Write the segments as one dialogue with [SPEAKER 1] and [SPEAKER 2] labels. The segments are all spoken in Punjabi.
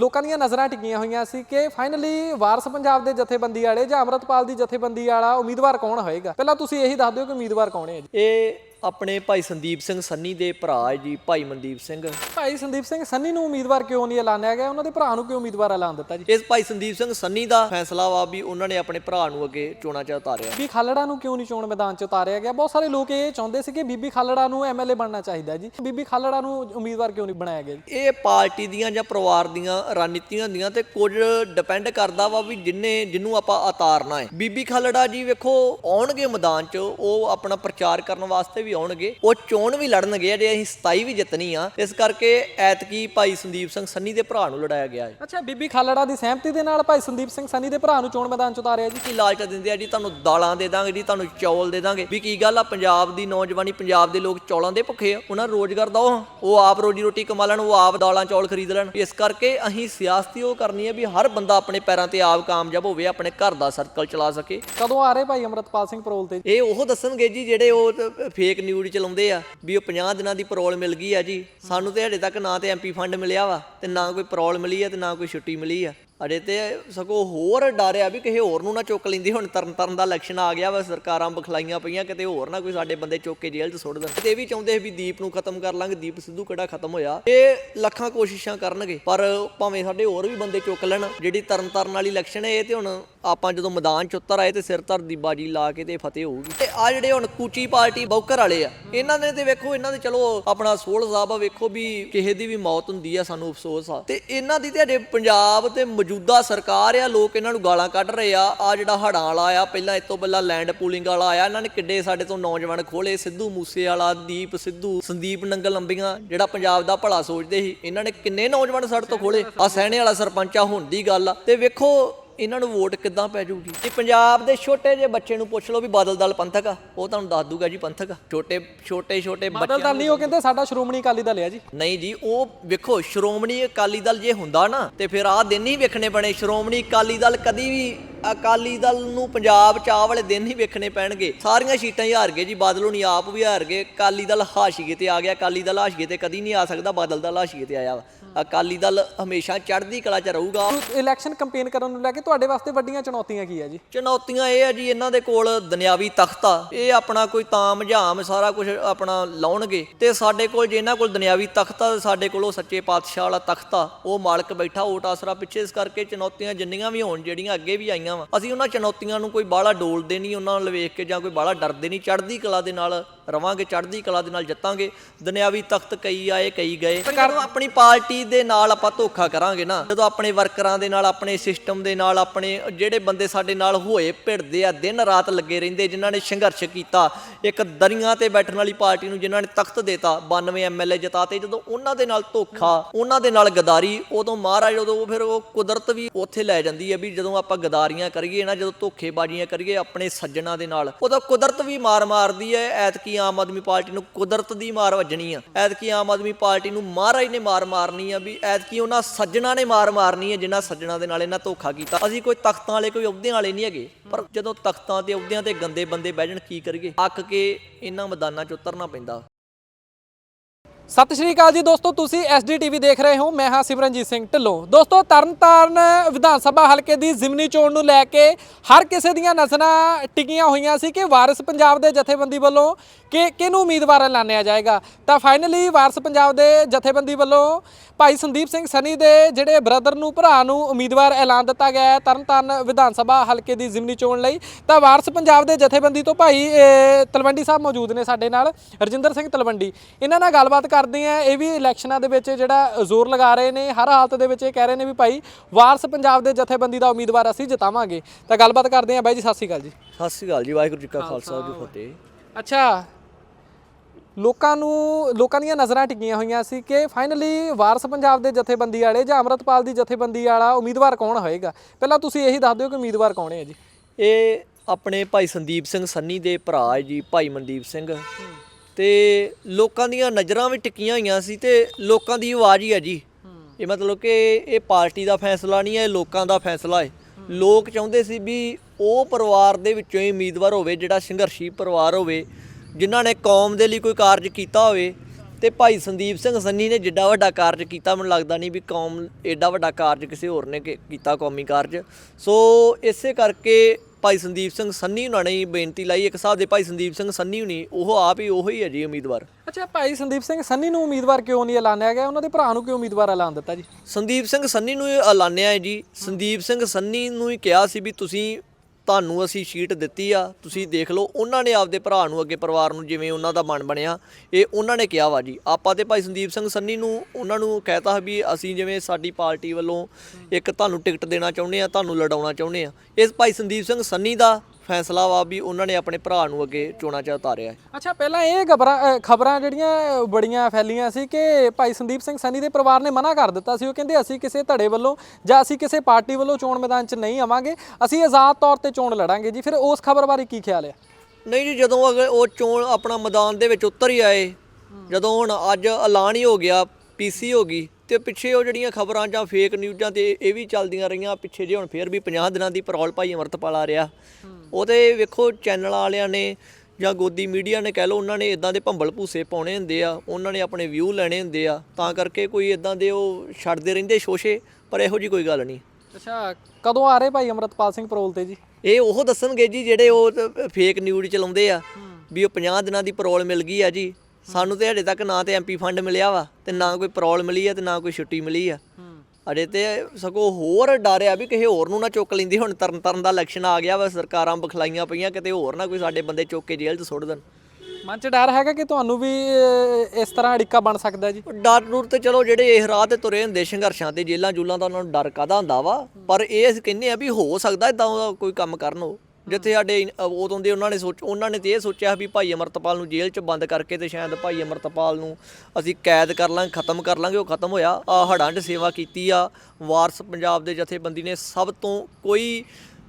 [SPEAKER 1] ਲੋਕਾਂ ਦੀਆਂ ਨਜ਼ਰਾਂ ਟਿਕੀਆਂ ਹੋਈਆਂ ਸੀ ਕਿ ਫਾਈਨਲੀ ਵਾਰਸ ਪੰਜਾਬ ਦੇ ਜਥੇਬੰਦੀ ਵਾਲੇ ਜਾਂ ਅਮਰਤਪਾਲ ਦੀ ਜਥੇਬੰਦੀ ਵਾਲਾ ਉਮੀਦਵਾਰ ਕੌਣ ਹੋਏਗਾ? ਪਹਿਲਾਂ ਤੁਸੀਂ ਇਹੀ ਦੱਸ ਦਿਓ ਕਿ ਉਮੀਦਵਾਰ ਕੌਣ ਹੈ ਜੀ?
[SPEAKER 2] ਇਹ ਆਪਣੇ ਭਾਈ ਸੰਦੀਪ ਸਿੰਘ ਸੰਨੀ ਦੇ ਭਰਾ ਜੀ ਭਾਈ ਮਨਦੀਪ ਸਿੰਘ।
[SPEAKER 1] ਭਾਈ ਸੰਦੀਪ ਸਿੰਘ ਸੰਨੀ ਨੂੰ ਉਮੀਦਵਾਰ ਕਿਉਂ ਨਹੀਂ ਐਲਾਨਿਆ ਗਿਆ? ਉਹਨਾਂ ਦੇ ਭਰਾ ਨੂੰ ਕਿਉਂ ਉਮੀਦਵਾਰ ਐਲਾਨ ਦਿੱਤਾ ਜੀ?
[SPEAKER 2] ਇਸ ਭਾਈ ਸੰਦੀਪ ਸਿੰਘ ਸੰਨੀ ਦਾ ਫੈਸਲਾ ਵਾ ਵੀ ਉਹਨਾਂ ਨੇ ਆਪਣੇ ਭਰਾ ਨੂੰ ਅੱਗੇ ਚੋਣਾਂ 'ਚ ਉਤਾਰਿਆ।
[SPEAKER 1] ਬੀਬੀ ਖਾਲੜਾ ਨੂੰ ਕਿਉਂ ਨਹੀਂ ਚੋਣ ਮੈਦਾਨ 'ਚ ਉਤਾਰਿਆ ਗਿਆ? ਬਹੁਤ ਸਾਰੇ ਲੋਕ ਇਹ ਚਾਹੁੰਦੇ ਸੀ ਕਿ ਬੀਬੀ ਖਾਲੜਾ ਨੂੰ ਐਮਐਲਏ ਬਣਨਾ ਚਾਹੀਦਾ ਜੀ। ਬੀਬੀ ਖਾਲੜਾ ਨੂੰ ਉਮੀਦਵਾਰ ਕਿਉਂ ਨਹੀਂ ਬਣਾਇਆ ਗਿਆ
[SPEAKER 2] ਇਹ ਪਾਰਟੀ ਦੀਆਂ ਜਾਂ ਪਰਿਵਾਰ ਦੀਆਂ ਰਣਨੀਤੀਆਂ ਹੁੰਦੀਆਂ ਤੇ ਕੁਝ ਡਿਪੈਂਡ ਕਰਦਾ ਵਾ ਵੀ ਜਿੰਨੇ ਜਿਹਨੂੰ ਆਪਾਂ ਉਤਾਰਨਾ ਹੈ। ਬੀਬੀ ਖਾਲੜਾ ਜੀ ਵੇਖੋ ਆਉਣਗੇ ਮੈਦਾਨ 'ਚ ਉਹ ਆਪਣਾ ਪ੍ਰਚਾਰ ਕਰਨ ਵਾਸਤੇ ਵੀ ਆਉਣਗੇ ਉਹ ਚੋਣ ਵੀ ਲੜਨਗੇ ਜੇ ਅਸੀਂ 27 ਵੀ ਜਿੱਤਣੀ ਆ ਇਸ ਕਰਕੇ ਐਤਕੀ ਭਾਈ ਸੰਦੀਪ ਸਿੰਘ ਸੰਨੀ ਦੇ ਭਰਾ ਨੂੰ ਲੜਾਇਆ ਗਿਆ ਹੈ।
[SPEAKER 1] ਅੱਛਾ ਬੀਬੀ ਖਾਲੜਾ ਦੀ ਸਹਿਮਤੀ ਦੇ ਨਾਲ ਭਾਈ ਸੰਦੀਪ ਸਿੰਘ ਸੰਨੀ ਦੇ ਭਰਾ ਨੂੰ ਚੋਣ ਮੈਦਾਨ 'ਚ ਉਤਾਰਿਆ ਜੀ?
[SPEAKER 2] ਕੀ ਲਾਲਚ ਦਿੰਦੇ ਆ ਜੀ? ਤੁਹਾਨੂੰ ਦਾਲਾਂ ਦੇ ਦਾਂਗੇ ਜੀ ਤੁਹਾਨੂੰ ਚੌਲ ਦੇ ਦਾਂਗੇ। ਵੀ ਕੀ ਗੱਲ ਆ ਪੰਜਾਬ ਦੀ ਨੌਜਵਾਨੀ ਪੰਜਾਬ ਦੇ ਲੋਕ ਚੌਲਾਂ ਦੇ ਭੁੱਖੇ ਆ ਉਹਨਾਂ ਨੂੰ ਰੋਜ਼ਗਾਰ ਦੋ ਉਹ? ਆਪ ਰੋਜੀ ਰੋਟੀ ਕਮਾ ਲੈਣ ਉਹ ਆਪ ਦਾਲਾਂ ਚੌਲ ਖਰੀਦ ਲੈਣ। ਇਸ ਕਰਕੇ ਅਸੀਂ ਸਿਆਸਤੀ ਉਹ ਕਰਨੀ ਹੈ ਵੀ ਹਰ ਬੰਦਾ ਆਪਣੇ ਪੈਰਾਂ ਤੇ ਆਪ ਕਾਮਯਾਬ ਹੋਵੇ ਆਪਣੇ ਘਰ ਦਾ ਸਰਕਲ ਚਲਾ ਸਕੇ।
[SPEAKER 1] ਕਦੋਂ ਆ ਰਹੇ ਭਾਈ ਅਮਰਤਪਾਲ ਸਿੰਘ ਪਰੋਲ ਤੇ?
[SPEAKER 2] ਇਹ ਉਹ ਦੱਸਣਗੇ ਜੀ ਜਿਹੜੇ ਉਹ ਫੇਕ ਨਿਊਜ਼ ਚਲਾਉਂਦੇ ਆ ਵੀ ਉਹ 50 ਦਿਨਾਂ ਦੀ ਪਰੋਲ ਮਿਲ ਗਈ ਆ ਜੀ। ਸਾਨੂੰ ਤੇ ਹਜੇ ਤੱਕ ਨਾ ਤੇ ਐਮਪੀ ਫੰਡ ਮਿਲਿਆ ਵਾ ਤੇ ਨਾ ਕੋਈ ਪਰੋਲ ਮਿਲੀ ਆ ਤੇ ਨਾ ਕੋਈ ਛੁੱਟੀ ਮਿਲੀ ਆ। ਅਜੇ ਤੇ ਸਗੋਂ ਹੋਰ ਡਰਿਆ ਵੀ ਕਿਸੇ ਹੋਰ ਨੂੰ ਨਾ ਚੁੱਕ ਲੈਂਦੀ। ਹੁਣ ਤਰਨ ਤਰਨ ਦਾ ਇਲੈਕਸ਼ਨ ਆ ਗਿਆ ਵਾ, ਸਰਕਾਰਾਂ ਬਖਲਾਈਆਂ ਪਈਆਂ, ਕਿਤੇ ਹੋਰ ਨਾ ਕੋਈ ਸਾਡੇ ਬੰਦੇ ਚੁੱਕ ਕੇ ਜੇਲ੍ਹ 'ਚ ਸੁੱਟ ਦੇਣ। ਤੇ ਇਹ ਵੀ ਚਾਹੁੰਦੇ ਵੀ ਦੀਪ ਨੂੰ ਖਤਮ ਕਰ ਲਾਂਗੇ, ਦੀਪ ਸਿੱਧੂ ਕਿਹੜਾ ਖਤਮ ਹੋਇਆ? ਇਹ ਲੱਖਾਂ ਕੋਸ਼ਿਸ਼ਾਂ ਕਰਨਗੇ, ਪਰ ਭਾਵੇਂ ਸਾਡੇ ਹੋਰ ਵੀ ਬੰਦੇ ਚੁੱਕ ਲੈਣ, ਜਿਹੜੀ ਤਰਨ ਤਾਰਨ ਵਾਲੀ ਇਲੈਕਸ਼ਨ ਹੈ ਇਹ ਤੇ ਹੁਣ ਆਪਾਂ ਜਦੋਂ ਮੈਦਾਨ 'ਚ ਉਤਰ ਆਏ ਤੇ ਸਿਰ ਧਰ ਦੀ ਬਾਜੀ ਲਾ ਕੇ ਤੇ ਫਤਿਹ ਹੋਊਗੀ। ਤੇ ਆ ਜਿਹੜੇ ਹੁਣ ਕੂਚੀ ਪਾਰਟੀ ਬੌਕਰ ਵਾਲੇ ਆ, ਇਹਨਾਂ ਨੇ ਤੇ ਵੇਖੋ, ਇਹਨਾਂ ਦੇ ਚਲੋ ਆਪਣਾ ਸੋਲ ਸਾਹਿਬ ਆ, ਵੇਖੋ ਵੀ ਕਿਸੇ ਦੀ ਵੀ ਮੌਤ ਹੁੰਦੀ ਆ, ਸਾਨੂੰ ਅਫਸੋਸ ਆ। ਤੇ ਇਹਨਾਂ ਦੀ ਤੇ ਸਾਡੇ ਪੰਜਾਬ ਤੇ ਮੌਜੂਦਾ ਸਰਕਾਰ ਆ, ਲੋਕ ਇਹਨਾਂ ਨੂੰ ਗਾਲਾਂ ਕੱਢ ਰਹੇ ਆ। ਆ ਜਿਹੜਾ ਹੜਾਂ ਵਾਲਾ ਆ, ਪਹਿਲਾਂ ਇਸ ਤੋਂ ਪਹਿਲਾਂ ਲੈਂਡ ਪੂਲਿੰਗ ਵਾਲਾ ਆਇਆ, ਇਹਨਾਂ ਨੇ ਕਿੱਡੇ ਸਾਡੇ ਤੋਂ ਨੌਜਵਾਨ ਖੋਲੇ ਸਿੱਧੂ ਮੂਸੇ ਵਾਲਾ ਦੀਪ, ਸਿੱਧੂ, ਸੰਦੀਪ ਨੰਗਲ ਲੰਬੀਆਂ, ਜਿਹੜਾ ਪੰਜਾਬ ਦਾ ਭਲਾ ਸੋਚਦੇ ਸੀ, ਇਹਨਾਂ ਨੇ ਕਿੰਨੇ ਨੌਜਵਾਨ ਸਾਡੇ ਤੋਂ ਖੋਲੇ ਆ ਸਹਿਣੇ ਵਾਲਾ ਸਰਪੰਚ ਆ, ਹੁਣ ਦੀ ਗੱਲ ਆ। ਤੇ ਵੇਖੋ ਇਹਨਾਂ ਨੂੰ ਵੋਟ ਕਿੱਦਾਂ ਪੈ ਜਾਊਗੀ? ਇਹ ਪੰਜਾਬ ਦੇ ਛੋਟੇ ਜਿਹੇ ਬੱਚੇ ਨੂੰ ਪੁੱਛ ਲਓ ਵੀ ਬਾਦਲ ਦਲ ਪੰਥਕ ਆ ਉਹ ਤੁਹਾਨੂੰ ਦੱਸ ਦੂਗਾ ਜੀ ਪੰਥਕ ਆ। ਛੋਟੇ ਛੋਟੇ ਛੋਟੇ
[SPEAKER 1] ਬਾਦਲ
[SPEAKER 2] ਬੱਚੇ
[SPEAKER 1] ਦਲ ਨਹੀਂ ਉਹ ਕਹਿੰਦੇ ਸਾਡਾ ਸ਼੍ਰੋਮਣੀ ਅਕਾਲੀ ਦਲ ਹੈ ਜੀ।
[SPEAKER 2] ਨਹੀਂ ਜੀ ਉਹ ਵੇਖੋ ਸ਼੍ਰੋਮਣੀ ਅਕਾਲੀ ਦਲ ਜੇ ਹੁੰਦਾ ਨਾ ਤੇ ਫਿਰ ਆਹ ਦਿਨ ਹੀ ਵੇਖਣੇ ਬਣੇ ਸ਼੍ਰੋਮਣੀ ਅਕਾਲੀ ਦਲ ਕਦੀ ਵੀ ਅਕਾਲੀ ਦਲ ਨੂੰ ਪੰਜਾਬ ਚ ਆਹ ਵਾਲੇ ਦਿਨ ਹੀ ਵੇਖਣੇ ਪੈਣਗੇ। ਸਾਰੀਆਂ ਸੀਟਾਂ ਹੀ ਹਾਰ ਗਏ ਜੀ ਬਾਦਲ ਹੁਣੀ ਆਪ ਵੀ ਹਾਰ ਗਏ ਅਕਾਲੀ ਦਲ ਹਾਸ਼ੀਏ ਤੇ ਆ ਗਿਆ ਅਕਾਲੀ ਦਲ ਹਾਸ਼ੀਏ ਤੇ ਕਦੀ ਨਹੀਂ ਆ ਸਕਦਾ ਬਾਦਲ ਦਲ ਹਾਸ਼ੀਏ ਤੇ ਆਇਆ ਵਾ। ਅਕਾਲੀ ਦਲ ਹਮੇਸ਼ਾ ਚੜ੍ਹਦੀ ਕਲਾ 'ਚ ਰਹੂਗਾ।
[SPEAKER 1] ਇਲੈਕਸ਼ਨ ਕੈਂਪੇਨ ਕਰਨ ਨੂੰ ਲੈ ਕੇ ਤੁਹਾਡੇ ਵਾਸਤੇ ਵੱਡੀਆਂ ਚੁਣੌਤੀਆਂ ਕੀ ਹੈ ਜੀ?
[SPEAKER 2] ਚੁਣੌਤੀਆਂ ਇਹ ਆ ਜੀ ਇਹਨਾਂ ਦੇ ਕੋਲ ਦੁਨਿਆਵੀ ਤਖਤ ਆ। ਇਹ ਆਪਣਾ ਕੋਈ ਤਾਮ ਝਾਮ ਸਾਰਾ ਕੁਝ ਆਪਣਾ ਲਾਉਣਗੇ। ਤੇ ਸਾਡੇ ਕੋਲ ਜੇ ਇਹਨਾਂ ਕੋਲ ਦੁਨਿਆਵੀ ਤਖਤ ਆ ਤੇ ਸਾਡੇ ਕੋਲ ਉਹ ਸੱਚੇ ਪਾਤਸ਼ਾਹ ਵਾਲਾ ਤਖਤ ਆ। ਉਹ ਮਾਲਕ ਬੈਠਾ ਓਟ ਆਸਰਾ ਪਿੱਛੇ ਇਸ ਕਰਕੇ ਚੁਣੌਤੀਆਂ ਜਿੰਨੀਆਂ ਵੀ ਹੋਣ ਜਿਹੜੀਆਂ ਅੱਗੇ ਵੀ ਆਈਆਂ ਵਾ। ਅਸੀਂ ਉਹਨਾਂ ਚੁਣੌਤੀਆਂ ਨੂੰ ਕੋਈ ਬਾਹਲਾ ਡੋਲਦੇ ਨਹੀਂ ਉਹਨਾਂ ਨੂੰ ਵੇਖ ਕੇ ਜਾਂ ਕੋਈ ਬਾਹਲਾ ਡਰਦੇ ਨਹੀਂ। ਚੜ੍ਹਦੀ ਕਲਾ ਦੇ ਨਾਲ ਰਵਾਂਗੇ ਚੜ੍ਹਦੀ ਕਲਾ ਦੇ ਨਾਲ ਜਿੱਤਾਂਗੇ। ਦੁਨਿਆਵੀ ਤਖਤ ਕਈ ਆਏ ਕਈ ਗਏ। ਜਦੋਂ ਆਪਣੀ ਪਾਰਟੀ ਦੇ ਨਾਲ ਆਪਾਂ ਧੋਖਾ ਕਰਾਂਗੇ ਨਾ। ਜਦੋਂ ਆਪਣੇ ਵਰਕਰਾਂ ਦੇ ਨਾਲ, ਆਪਣੇ ਸਿਸਟਮ ਦੇ ਨਾਲ, ਆਪਣੇ ਜਿਹੜੇ ਬੰਦੇ ਸਾਡੇ ਨਾਲ ਹੋਏ, ਭਿੜਦੇ ਆ, ਦਿਨ ਰਾਤ ਲੱਗੇ ਰਹਿੰਦੇ, ਜਿਨ੍ਹਾਂ ਨੇ ਸੰਘਰਸ਼ ਕੀਤਾ, ਇੱਕ ਦਰੀਆਂ ਤੇ ਬੈਠਣ ਵਾਲੀ ਪਾਰਟੀ ਨੂੰ ਜਿਨ੍ਹਾਂ ਨੇ ਤਖਤ ਦੇਤਾ 92 ਐਮਐਲਏ ਜਿਤਾਤੇ ਜਦੋਂ ਉਹਨਾਂ ਦੇ ਨਾਲ ਧੋਖਾ, ਉਹਨਾਂ ਦੇ ਨਾਲ ਗਦਾਰੀ, ਉਦੋਂ ਮਹਾਰਾਜ, ਉਦੋਂ ਫਿਰ ਉਹ ਕੁਦਰਤ ਵੀ ਉੱਥੇ ਲੈ ਜਾਂਦੀ ਹੈ ਵੀ ਜਦੋਂ ਆਪਾਂ ਗਦਾਰੀਆਂ ਕਰੀਏ ਨਾ, ਜਦੋਂ ਧੋਖੇਬਾਜ਼ੀਆਂ ਕਰੀਏ ਆਪਣੇ ਸੱਜਣਾ ਦੇ ਨਾਲ, ਉਦੋਂ ਕੁਦਰਤ ਵੀ ਮਾਰ ਮਾਰਦੀ ਹੈ, ਐਤਕੀ ਆਮ ਆਦਮੀ ਪਾਰਟੀ ਨੂੰ ਕੁਦਰਤ ਦੀ ਮਾਰ ਵੱਜਣੀ ਆ। ਐਤਕੀ ਆਮ ਆਦਮੀ ਪਾਰਟੀ ਨੂੰ ਮਹਾਰਾਜ ਨੇ ਮਾਰ ਮਾਰਨੀ ਆ ਵੀ ਐਤਕੀ ਉਹਨਾਂ ਸੱਜਣਾ ਨੇ ਮਾਰ ਮਾਰਨੀ ਹੈ, ਜਿਨ੍ਹਾਂ ਸੱਜਣਾ ਦੇ ਨਾਲ ਇਹਨਾਂ ਧੋਖਾ ਕੀਤਾ। ਅਸੀਂ ਕੋਈ ਤਖਤਾਂ ਵਾਲੇ, ਕੋਈ ਅਹੁਦਿਆਂ ਵਾਲੇ ਨਹੀਂ ਹੈਗੇ। ਪਰ ਜਦੋਂ ਤਖਤਾਂ ਤੇ, ਅਹੁਦਿਆਂ ਤੇ ਗੰਦੇ ਬੰਦੇ ਬਹਿ ਜਾਣ, ਕੀ ਕਰੀਏ? ਅੱਕ ਕੇ ਇਹਨਾਂ ਮੈਦਾਨਾਂ 'ਚ ਉਤਰਨਾ ਪੈਂਦਾ।
[SPEAKER 1] ਸਤਿ ਸ਼੍ਰੀ ਅਕਾਲ ਜੀ ਦੋਸਤੋ, ਤੁਸੀਂ ਐਸਡੀਟੀਵੀ ਦੇਖ ਰਹੇ ਹੋ। ਮੈਂ ਹਾਂ ਸਿਮਰਨਜੀਤ ਸਿੰਘ ਢਿੱਲੋਂ। ਦੋਸਤੋ, ਤਰਨਤਾਰਨ ਵਿਧਾਨ ਸਭਾ ਹਲਕੇ ਦੀ ਜ਼ਿਮਨੀ ਚੋਣ ਨੂੰ ਲੈ ਕੇ ਹਰ ਕਿਸੇ ਦੀਆਂ ਨਜ਼ਰਾਂ ਟਿਕੀਆਂ ਹੋਈਆਂ ਸੀ ਕਿ ਵਾਰਿਸ ਪੰਜਾਬ ਦੇ ਜਥੇਬੰਦੀ ਵੱਲੋਂ ਕਿ ਕਿਹਨੂੰ ਉਮੀਦਵਾਰ ਐਲਾਨਿਆ ਜਾਏਗਾ। ਤਾਂ ਫਾਈਨਲੀ ਵਾਰਿਸ ਪੰਜਾਬ ਦੇ ਜਥੇਬੰਦੀ ਵੱਲੋਂ ਭਾਈ ਸੰਦੀਪ ਸਿੰਘ ਸਨੀ ਦੇ ਜਿਹੜੇ ਬ੍ਰਦਰ ਨੂੰ, ਭਰਾ ਨੂੰ ਉਮੀਦਵਾਰ ਐਲਾਨ ਦਿੱਤਾ ਗਿਆ ਹੈ ਤਰਨਤਾਰਨ ਵਿਧਾਨ ਸਭਾ ਹਲਕੇ ਦੀ ਜ਼ਿਮਨੀ ਚੋਣ ਲਈ। ਤਾਂ ਵਾਰਿਸ ਪੰਜਾਬ ਦੇ ਜਥੇਬੰਦੀ ਤੋਂ ਭਾਈ ਤਲਵੰਡੀ ਸਾਹਿਬ ਮੌਜੂਦ ਨੇ ਸਾਡੇ ਨਾਲ। ਰਜਿੰਦਰ ਸਿੰਘ ਤਲਵੰਡੀ, ਇਹਨਾਂ ਨਾਲ ਗੱਲਬਾਤ ਕਰਦੇ ਆ ਇਹ ਵੀ ਇਲੈਕਸ਼ਨਾਂ ਦੇ ਵਿੱਚ ਜਿਹੜਾ ਜ਼ੋਰ ਲਗਾ ਰਹੇ ਨੇ ਹਰ ਹਾਲਤ ਦੇ ਵਿੱਚ ਇਹ ਕਹਿ ਰਹੇ ਨੇ ਵੀ ਭਾਈ ਵਾਰਿਸ ਪੰਜਾਬ ਦੇ ਜਥੇਬੰਦੀ ਦਾ ਉਮੀਦਵਾਰ ਅਸੀਂ ਜਿਤਾਵਾਂਗੇ। ਤਾਂ ਗੱਲਬਾਤ ਕਰਦੇ ਆ ਬਾਈ ਜੀ ਸਤਿ ਸ਼੍ਰੀ ਅਕਾਲ ਜੀ।
[SPEAKER 2] ਸਤਿ ਸ੍ਰੀ ਅਕਾਲ ਜੀ ਵਾਹਿਗੁਰੂ ਜੀ ਕਾ ਖਾਲਸਾ ਜੀ ਫਤਿਹ।
[SPEAKER 1] ਅੱਛਾ ਲੋਕਾਂ ਨੂੰ ਲੋਕਾਂ ਦੀਆਂ ਨਜ਼ਰਾਂ ਟਿਕੀਆਂ ਹੋਈਆਂ ਸੀ ਕਿ ਫਾਈਨਲੀ ਵਾਰਿਸ ਪੰਜਾਬ ਦੇ ਜਥੇਬੰਦੀ ਵਾਲੇ ਜਾਂ ਅਮਰਤਪਾਲ ਦੀ ਜਥੇਬੰਦੀ ਵਾਲਾ ਉਮੀਦਵਾਰ ਕੌਣ ਹੋਏਗਾ? ਪਹਿਲਾਂ ਤੁਸੀਂ ਇਹੀ ਦੱਸ ਦਿਓ ਕਿ ਉਮੀਦਵਾਰ ਕੌਣ ਹੈ ਜੀ।
[SPEAKER 2] ਇਹ ਆਪਣੇ ਭਾਈ ਸੰਦੀਪ ਸਿੰਘ ਸੰਨੀ ਦੇ ਭਰਾ ਹੈ ਜੀ ਭਾਈ ਮਨਦੀਪ ਸਿੰਘ। ਤੇ ਲੋਕਾਂ ਦੀਆਂ ਨਜ਼ਰਾਂ ਵੀ ਟਿਕੀਆਂ ਹੋਈਆਂ ਸੀ ਤੇ ਲੋਕਾਂ ਦੀ ਆਵਾਜ਼ ਹੀ ਹੈ ਜੀ। ਇਹ ਮਤਲਬ ਕਿ ਇਹ ਪਾਰਟੀ ਦਾ ਫੈਸਲਾ ਨਹੀਂ ਹੈ ਇਹ ਲੋਕਾਂ ਦਾ ਫੈਸਲਾ ਹੈ। ਲੋਕ ਚਾਹੁੰਦੇ ਸੀ ਵੀ ਉਹ ਪਰਿਵਾਰ ਦੇ ਵਿੱਚੋਂ ਹੀ ਉਮੀਦਵਾਰ ਹੋਵੇ ਜਿਹੜਾ ਸੰਘਰਸ਼ੀ ਪਰਿਵਾਰ ਹੋਵੇ ਜਿਨ੍ਹਾਂ ਨੇ ਕੌਮ ਦੇ ਲਈ ਕੋਈ ਕਾਰਜ ਕੀਤਾ ਹੋਵੇ। ਤੇ ਭਾਈ ਸੰਦੀਪ ਸਿੰਘ ਸੰਨੀ ਨੇ ਜਿੱਡਾ ਵੱਡਾ ਕਾਰਜ ਕੀਤਾ ਮੈਨੂੰ ਲੱਗਦਾ ਨਹੀਂ ਵੀ ਕੌਮ ਐਡਾ ਵੱਡਾ ਕਾਰਜ ਕਿਸੇ ਹੋਰ ਨੇ ਕੀਤਾ ਕੌਮੀ ਕਾਰਜ। ਸੋ ਇਸੇ ਕਰਕੇ ਭਾਈ ਸੰਦੀਪ ਸਿੰਘ ਸੰਨੀ ਉਹਨਾਂ ਨੇ ਬੇਨਤੀ ਲਾਈ ਇੱਕ ਹਿਸਾਬ ਦੇ ਭਾਈ ਸੰਦੀਪ ਸਿੰਘ ਸੰਨੀ ਹੁਣੀ ਉਹ ਆਪ ਹੀ ਉਹੀ ਹੈ ਜੀ ਉਮੀਦਵਾਰ।
[SPEAKER 1] ਅੱਛਾ ਭਾਈ ਸੰਦੀਪ ਸਿੰਘ ਸੰਨੀ ਨੂੰ ਉਮੀਦਵਾਰ ਕਿਉਂ ਨਹੀਂ ਐਲਾਨਿਆ ਗਿਆ? ਉਹਨਾਂ ਦੇ ਭਰਾ ਨੂੰ ਕਿਉਂ ਉਮੀਦਵਾਰ ਐਲਾਨ ਦਿੱਤਾ ਜੀ?
[SPEAKER 2] ਸੰਦੀਪ ਸਿੰਘ ਸੰਨੀ ਨੂੰ ਇਹ ਐਲਾਨਿਆ ਹੈ ਜੀ। ਸੰਦੀਪ ਸਿੰਘ ਸੰਨੀ ਨੂੰ ਹੀ ਕਿਹਾ ਸੀ ਵੀ ਤੁਸੀਂ ਤੁਹਾਨੂੰ ਅਸੀਂ ਸ਼ੀਟ ਦਿੱਤੀ ਆ, ਤੁਸੀਂ ਦੇਖ ਲਓ, ਉਹਨਾਂ ਨੇ ਆਪਦੇ ਭਰਾ ਨੂੰ ਅੱਗੇ, ਪਰਿਵਾਰ ਨੂੰ ਜਿਵੇਂ ਉਹਨਾਂ ਦਾ ਮਨ ਬਣਿਆ, ਇਹ ਉਹਨਾਂ ਨੇ ਕਿਹਾ ਵਾ ਜੀ। ਆਪਾਂ ਤੇ ਭਾਈ ਸੰਦੀਪ ਸਿੰਘ ਸੰਨੀ ਨੂੰ, ਉਹਨਾਂ ਨੂੰ ਕਹਿਤਾ ਵੀ ਅਸੀਂ ਜਿਵੇਂ ਸਾਡੀ ਪਾਰਟੀ ਵੱਲੋਂ ਇੱਕ ਤੁਹਾਨੂੰ ਟਿਕਟ ਦੇਣਾ ਚਾਹੁੰਦੇ ਆ, ਤੁਹਾਨੂੰ ਲੜਾਉਣਾ ਚਾਹੁੰਦੇ ਆ। ਇਸ ਭਾਈ ਸੰਦੀਪ ਸਿੰਘ ਸੰਨੀ ਦਾ ਫੈਸਲਾ ਵਾ ਵੀ ਉਹਨਾਂ ਨੇ ਆਪਣੇ ਭਰਾ ਨੂੰ ਅੱਗੇ ਚੋਣਾਂ 'ਚ ਉਤਾਰਿਆ ਹੈ।
[SPEAKER 1] ਅੱਛਾ ਪਹਿਲਾਂ ਇਹ ਖਬਰਾਂ ਖਬਰਾਂ ਜਿਹੜੀਆਂ ਬੜੀਆਂ ਫੈਲੀਆਂ ਸੀ ਕਿ ਭਾਈ ਸੰਦੀਪ ਸਿੰਘ ਸੰਨੀ ਦੇ ਪਰਿਵਾਰ ਨੇ ਮਨਾ ਕਰ ਦਿੱਤਾ ਸੀ। ਉਹ ਕਹਿੰਦੇ ਅਸੀਂ ਕਿਸੇ ਧੜੇ ਵੱਲੋਂ ਜਾਂ ਅਸੀਂ ਕਿਸੇ ਪਾਰਟੀ ਵੱਲੋਂ ਚੋਣ ਮੈਦਾਨ 'ਚ ਨਹੀਂ ਆਵਾਂਗੇ। ਅਸੀਂ ਆਜ਼ਾਦ ਤੌਰ ਤੇ ਚੋਣ ਲੜਾਂਗੇ ਜੀ। ਫਿਰ ਉਸ ਖਬਰ ਬਾਰੇ ਕੀ ਖਿਆਲ ਹੈ?
[SPEAKER 2] ਨਹੀਂ ਜੀ ਜਦੋਂ ਅਗਰ ਉਹ ਚੋਣ ਆਪਣਾ ਮੈਦਾਨ ਦੇ ਵਿੱਚ ਉਤਰ ਹੀ ਆਏ ਜਦੋਂ ਹੁਣ ਅੱਜ ਐਲਾਨ ਹੀ ਹੋ ਗਿਆ ਪੀਸੀ ਹੋ ਗਈ ਤੇ ਪਿੱਛੇ ਉਹ ਜਿਹੜੀਆਂ ਖਬਰਾਂ ਜਾਂ ਫੇਕ ਨਿਊਜ਼ਾਂ ਤੇ ਇਹ ਵੀ ਚੱਲਦੀਆਂ ਰਹੀਆਂ ਪਿੱਛੇ ਜੇ ਹੁਣ ਫੇਰ ਵੀ 50 ਦਿਨਾਂ ਦੀ ਪਰੌਲ ਭਾਈ ਅਮਰਤਪਾਲ ਆ ਰਿਹਾ ਉਹ ਤੇ ਵੇਖੋ ਚੈਨਲ ਵਾਲਿਆਂ ਨੇ ਜਾਂ ਗੋਦੀ ਮੀਡੀਆ ਨੇ ਕਹਿ ਲਓ ਉਹਨਾਂ ਨੇ ਇਦਾਂ ਦੇ ਭੰਬਲ ਭੂਸੇ ਪਾਉਣੇ ਹੁੰਦੇ ਆ ਉਹਨਾਂ ਨੇ ਆਪਣੇ ਵਿਊ ਲੈਣੇ ਹੁੰਦੇ ਆ ਤਾਂ ਕਰਕੇ ਕੋਈ ਇਦਾਂ ਦੇ ਉਹ ਛੱਡਦੇ ਰਹਿੰਦੇ ਸ਼ੋਸ਼ੇ ਪਰ ਇਹੋ ਜੀ ਕੋਈ ਗੱਲ ਨਹੀਂ।
[SPEAKER 1] ਅੱਛਾ ਕਦੋਂ ਆ ਰਹੇ ਭਾਈ ਅਮਰਤਪਾਲ ਸਿੰਘ ਪਰੋਲ ਤੇ ਜੀ?
[SPEAKER 2] ਇਹ ਉਹ ਦੱਸਣਗੇ ਜੀ ਜਿਹੜੇ ਉਹ ਫੇਕ ਨਿਊਜ਼ ਚਲਾਉਂਦੇ ਆ ਵੀ ਉਹ 50 ਦਿਨਾਂ ਦੀ ਪਰੋਲ ਮਿਲ ਗਈ ਆ ਜੀ। ਸਾਨੂੰ ਤੇ ਹਜੇ ਤੱਕ ਨਾ ਤੇ ਐਮਪੀ ਫੰਡ ਮਿਲਿਆ ਵਾ ਤੇ ਨਾ ਕੋਈ ਪਰੋਲ ਮਿਲੀ ਆ ਤੇ ਨਾ ਕੋਈ ਛੁੱਟੀ ਮਿਲੀ ਆ। ਅਜੇ ਤੇ ਸਗੋਂ ਹੋਰ ਡਰਿਆ ਵੀ ਕਿਸੇ ਹੋਰ ਨੂੰ ਨਾ ਚੁੱਕ ਲੈਂਦੀ। ਹੁਣ ਤਰਨ ਤਰਨ ਦਾ ਇਲੈਕਸ਼ਨ ਆ ਗਿਆ ਵਾ ਸਰਕਾਰਾਂ ਬਖਲਾਈਆਂ ਪਈਆਂ ਕਿਤੇ ਹੋਰ ਨਾ ਕੋਈ ਸਾਡੇ ਬੰਦੇ ਚੁੱਕ ਕੇ ਜੇਲ੍ਹ 'ਚ ਸੁੱਟ ਦੇਣ।
[SPEAKER 1] ਮਨ 'ਚ ਡਰ ਹੈਗਾ ਕਿ ਤੁਹਾਨੂੰ ਵੀ ਅਹ, ਇਸ ਤਰ੍ਹਾਂ ਅੜਿੱਕਾ ਬਣ ਸਕਦਾ ਜੀ?
[SPEAKER 2] ਡਰ ਡਰ ਤੇ ਚਲੋ ਜਿਹੜੇ ਇਹ ਰਾਹ ਤੇ ਤੁਰੇ ਹੁੰਦੇ ਸੰਘਰਸ਼ਾਂ ਤੇ ਜੇਲਾਂ ਜੂਲਾਂ ਦਾ ਉਹਨਾਂ ਨੂੰ ਡਰ ਕਾਦਾ ਹੁੰਦਾ ਵਾ? ਪਰ ਇਹ ਅਸੀਂ ਕਹਿੰਦੇ ਆ ਵੀ ਹੋ ਸਕਦਾ ਇਦਾਂ ਦਾ ਕੋਈ ਕੰਮ ਕਰਨ ਉਹ। ਜਿੱਥੇ ਸਾਡੇ ਇਨ- ਅਹ ਉਦੋਂ ਦੇ ਉਹਨਾਂ ਨੇ ਸੋਚ ਉਹਨਾਂ ਨੇ ਤੇ ਇਹ ਸੋਚਿਆ ਵੀ ਭਾਈ ਅਮਰਤਪਾਲ ਨੂੰ ਜੇਲ੍ਹ 'ਚ ਬੰਦ ਕਰਕੇ ਤੇ ਸ਼ਾਇਦ ਭਾਈ ਅਮਰਤਪਾਲ ਨੂੰ ਅਸੀਂ ਕੈਦ ਕਰ ਲਾਂਗੇ, ਖਤਮ ਕਰ ਲਾਂਗੇ, ਉਹ ਖਤਮ ਹੋਇਆ। ਆ ਹੜਾਂ 'ਚ ਸੇਵਾ ਕੀਤੀ ਆ। ਵਾਰਸ ਪੰਜਾਬ ਦੇ ਜਥੇਬੰਦੀ ਨੇ ਸਭ ਤੋਂ ਕੋਈ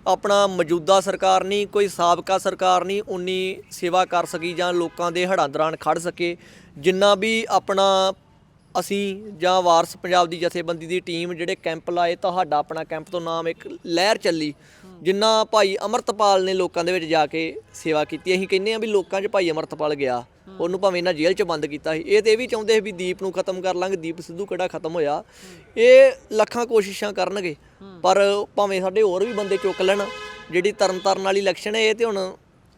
[SPEAKER 2] ਆਪਣਾ ਮੌਜੂਦਾ ਸਰਕਾਰ ਨਹੀਂ, ਕੋਈ ਸਾਬਕਾ ਸਰਕਾਰ ਨਹੀਂ ਉਨੀ ਸੇਵਾ ਕਰ ਸਕੀ ਜਾਂ ਲੋਕਾਂ ਦੇ ਹੜ੍ਹਾਂ ਦੌਰਾਨ ਖੜ ਸਕੇ। ਜਿੰਨਾ ਵੀ ਆਪਣਾ ਅਸੀਂ ਜਾਂ ਵਾਰਸ ਪੰਜਾਬ ਦੀ ਜਥੇਬੰਦੀ ਦੀ ਟੀਮ ਜਿਹੜੇ ਕੈਂਪ ਲਾਏ, ਤੁਹਾਡਾ ਆਪਣਾ ਕੈਂਪ ਤੋਂ ਨਾਮ ਇੱਕ ਲਹਿਰ ਚੱਲੀ, ਜਿੰਨਾ ਭਾਈ ਅਮਰਤਪਾਲ ਨੇ ਲੋਕਾਂ ਦੇ ਵਿੱਚ ਜਾ ਕੇ ਸੇਵਾ ਕੀਤੀ। ਅਸੀਂ ਕਹਿੰਦੇ ਆ ਵੀ ਲੋਕਾਂ 'ਚ ਭਾਈ ਅਮਰਤਪਾਲ ਗਿਆ, ਉਹਨੂੰ ਭਾਵੇਂ ਇਹਨਾਂ ਜੇਲ੍ਹ 'ਚ ਬੰਦ ਕੀਤਾ ਸੀ। ਇਹ ਤੇ ਇਹ ਵੀ ਚਾਹੁੰਦੇ ਸੀ ਵੀ ਦੀਪ ਨੂੰ ਖਤਮ ਕਰ ਲਾਂਗੇ, ਦੀਪ ਸਿੱਧੂ ਕਿਹੜਾ ਖਤਮ ਹੋਇਆ? ਇਹ ਲੱਖਾਂ ਕੋਸ਼ਿਸ਼ਾਂ ਕਰਨਗੇ, ਪਰ ਭਾਵੇਂ ਸਾਡੇ ਹੋਰ ਵੀ ਬੰਦੇ ਚੁੱਕ ਲੈਣ, ਜਿਹੜੀ ਤਰਨ ਤਾਰਨ ਵਾਲੀ ਇਲੈਕਸ਼ਨ ਹੈ, ਇਹ ਤੇ ਹੁਣ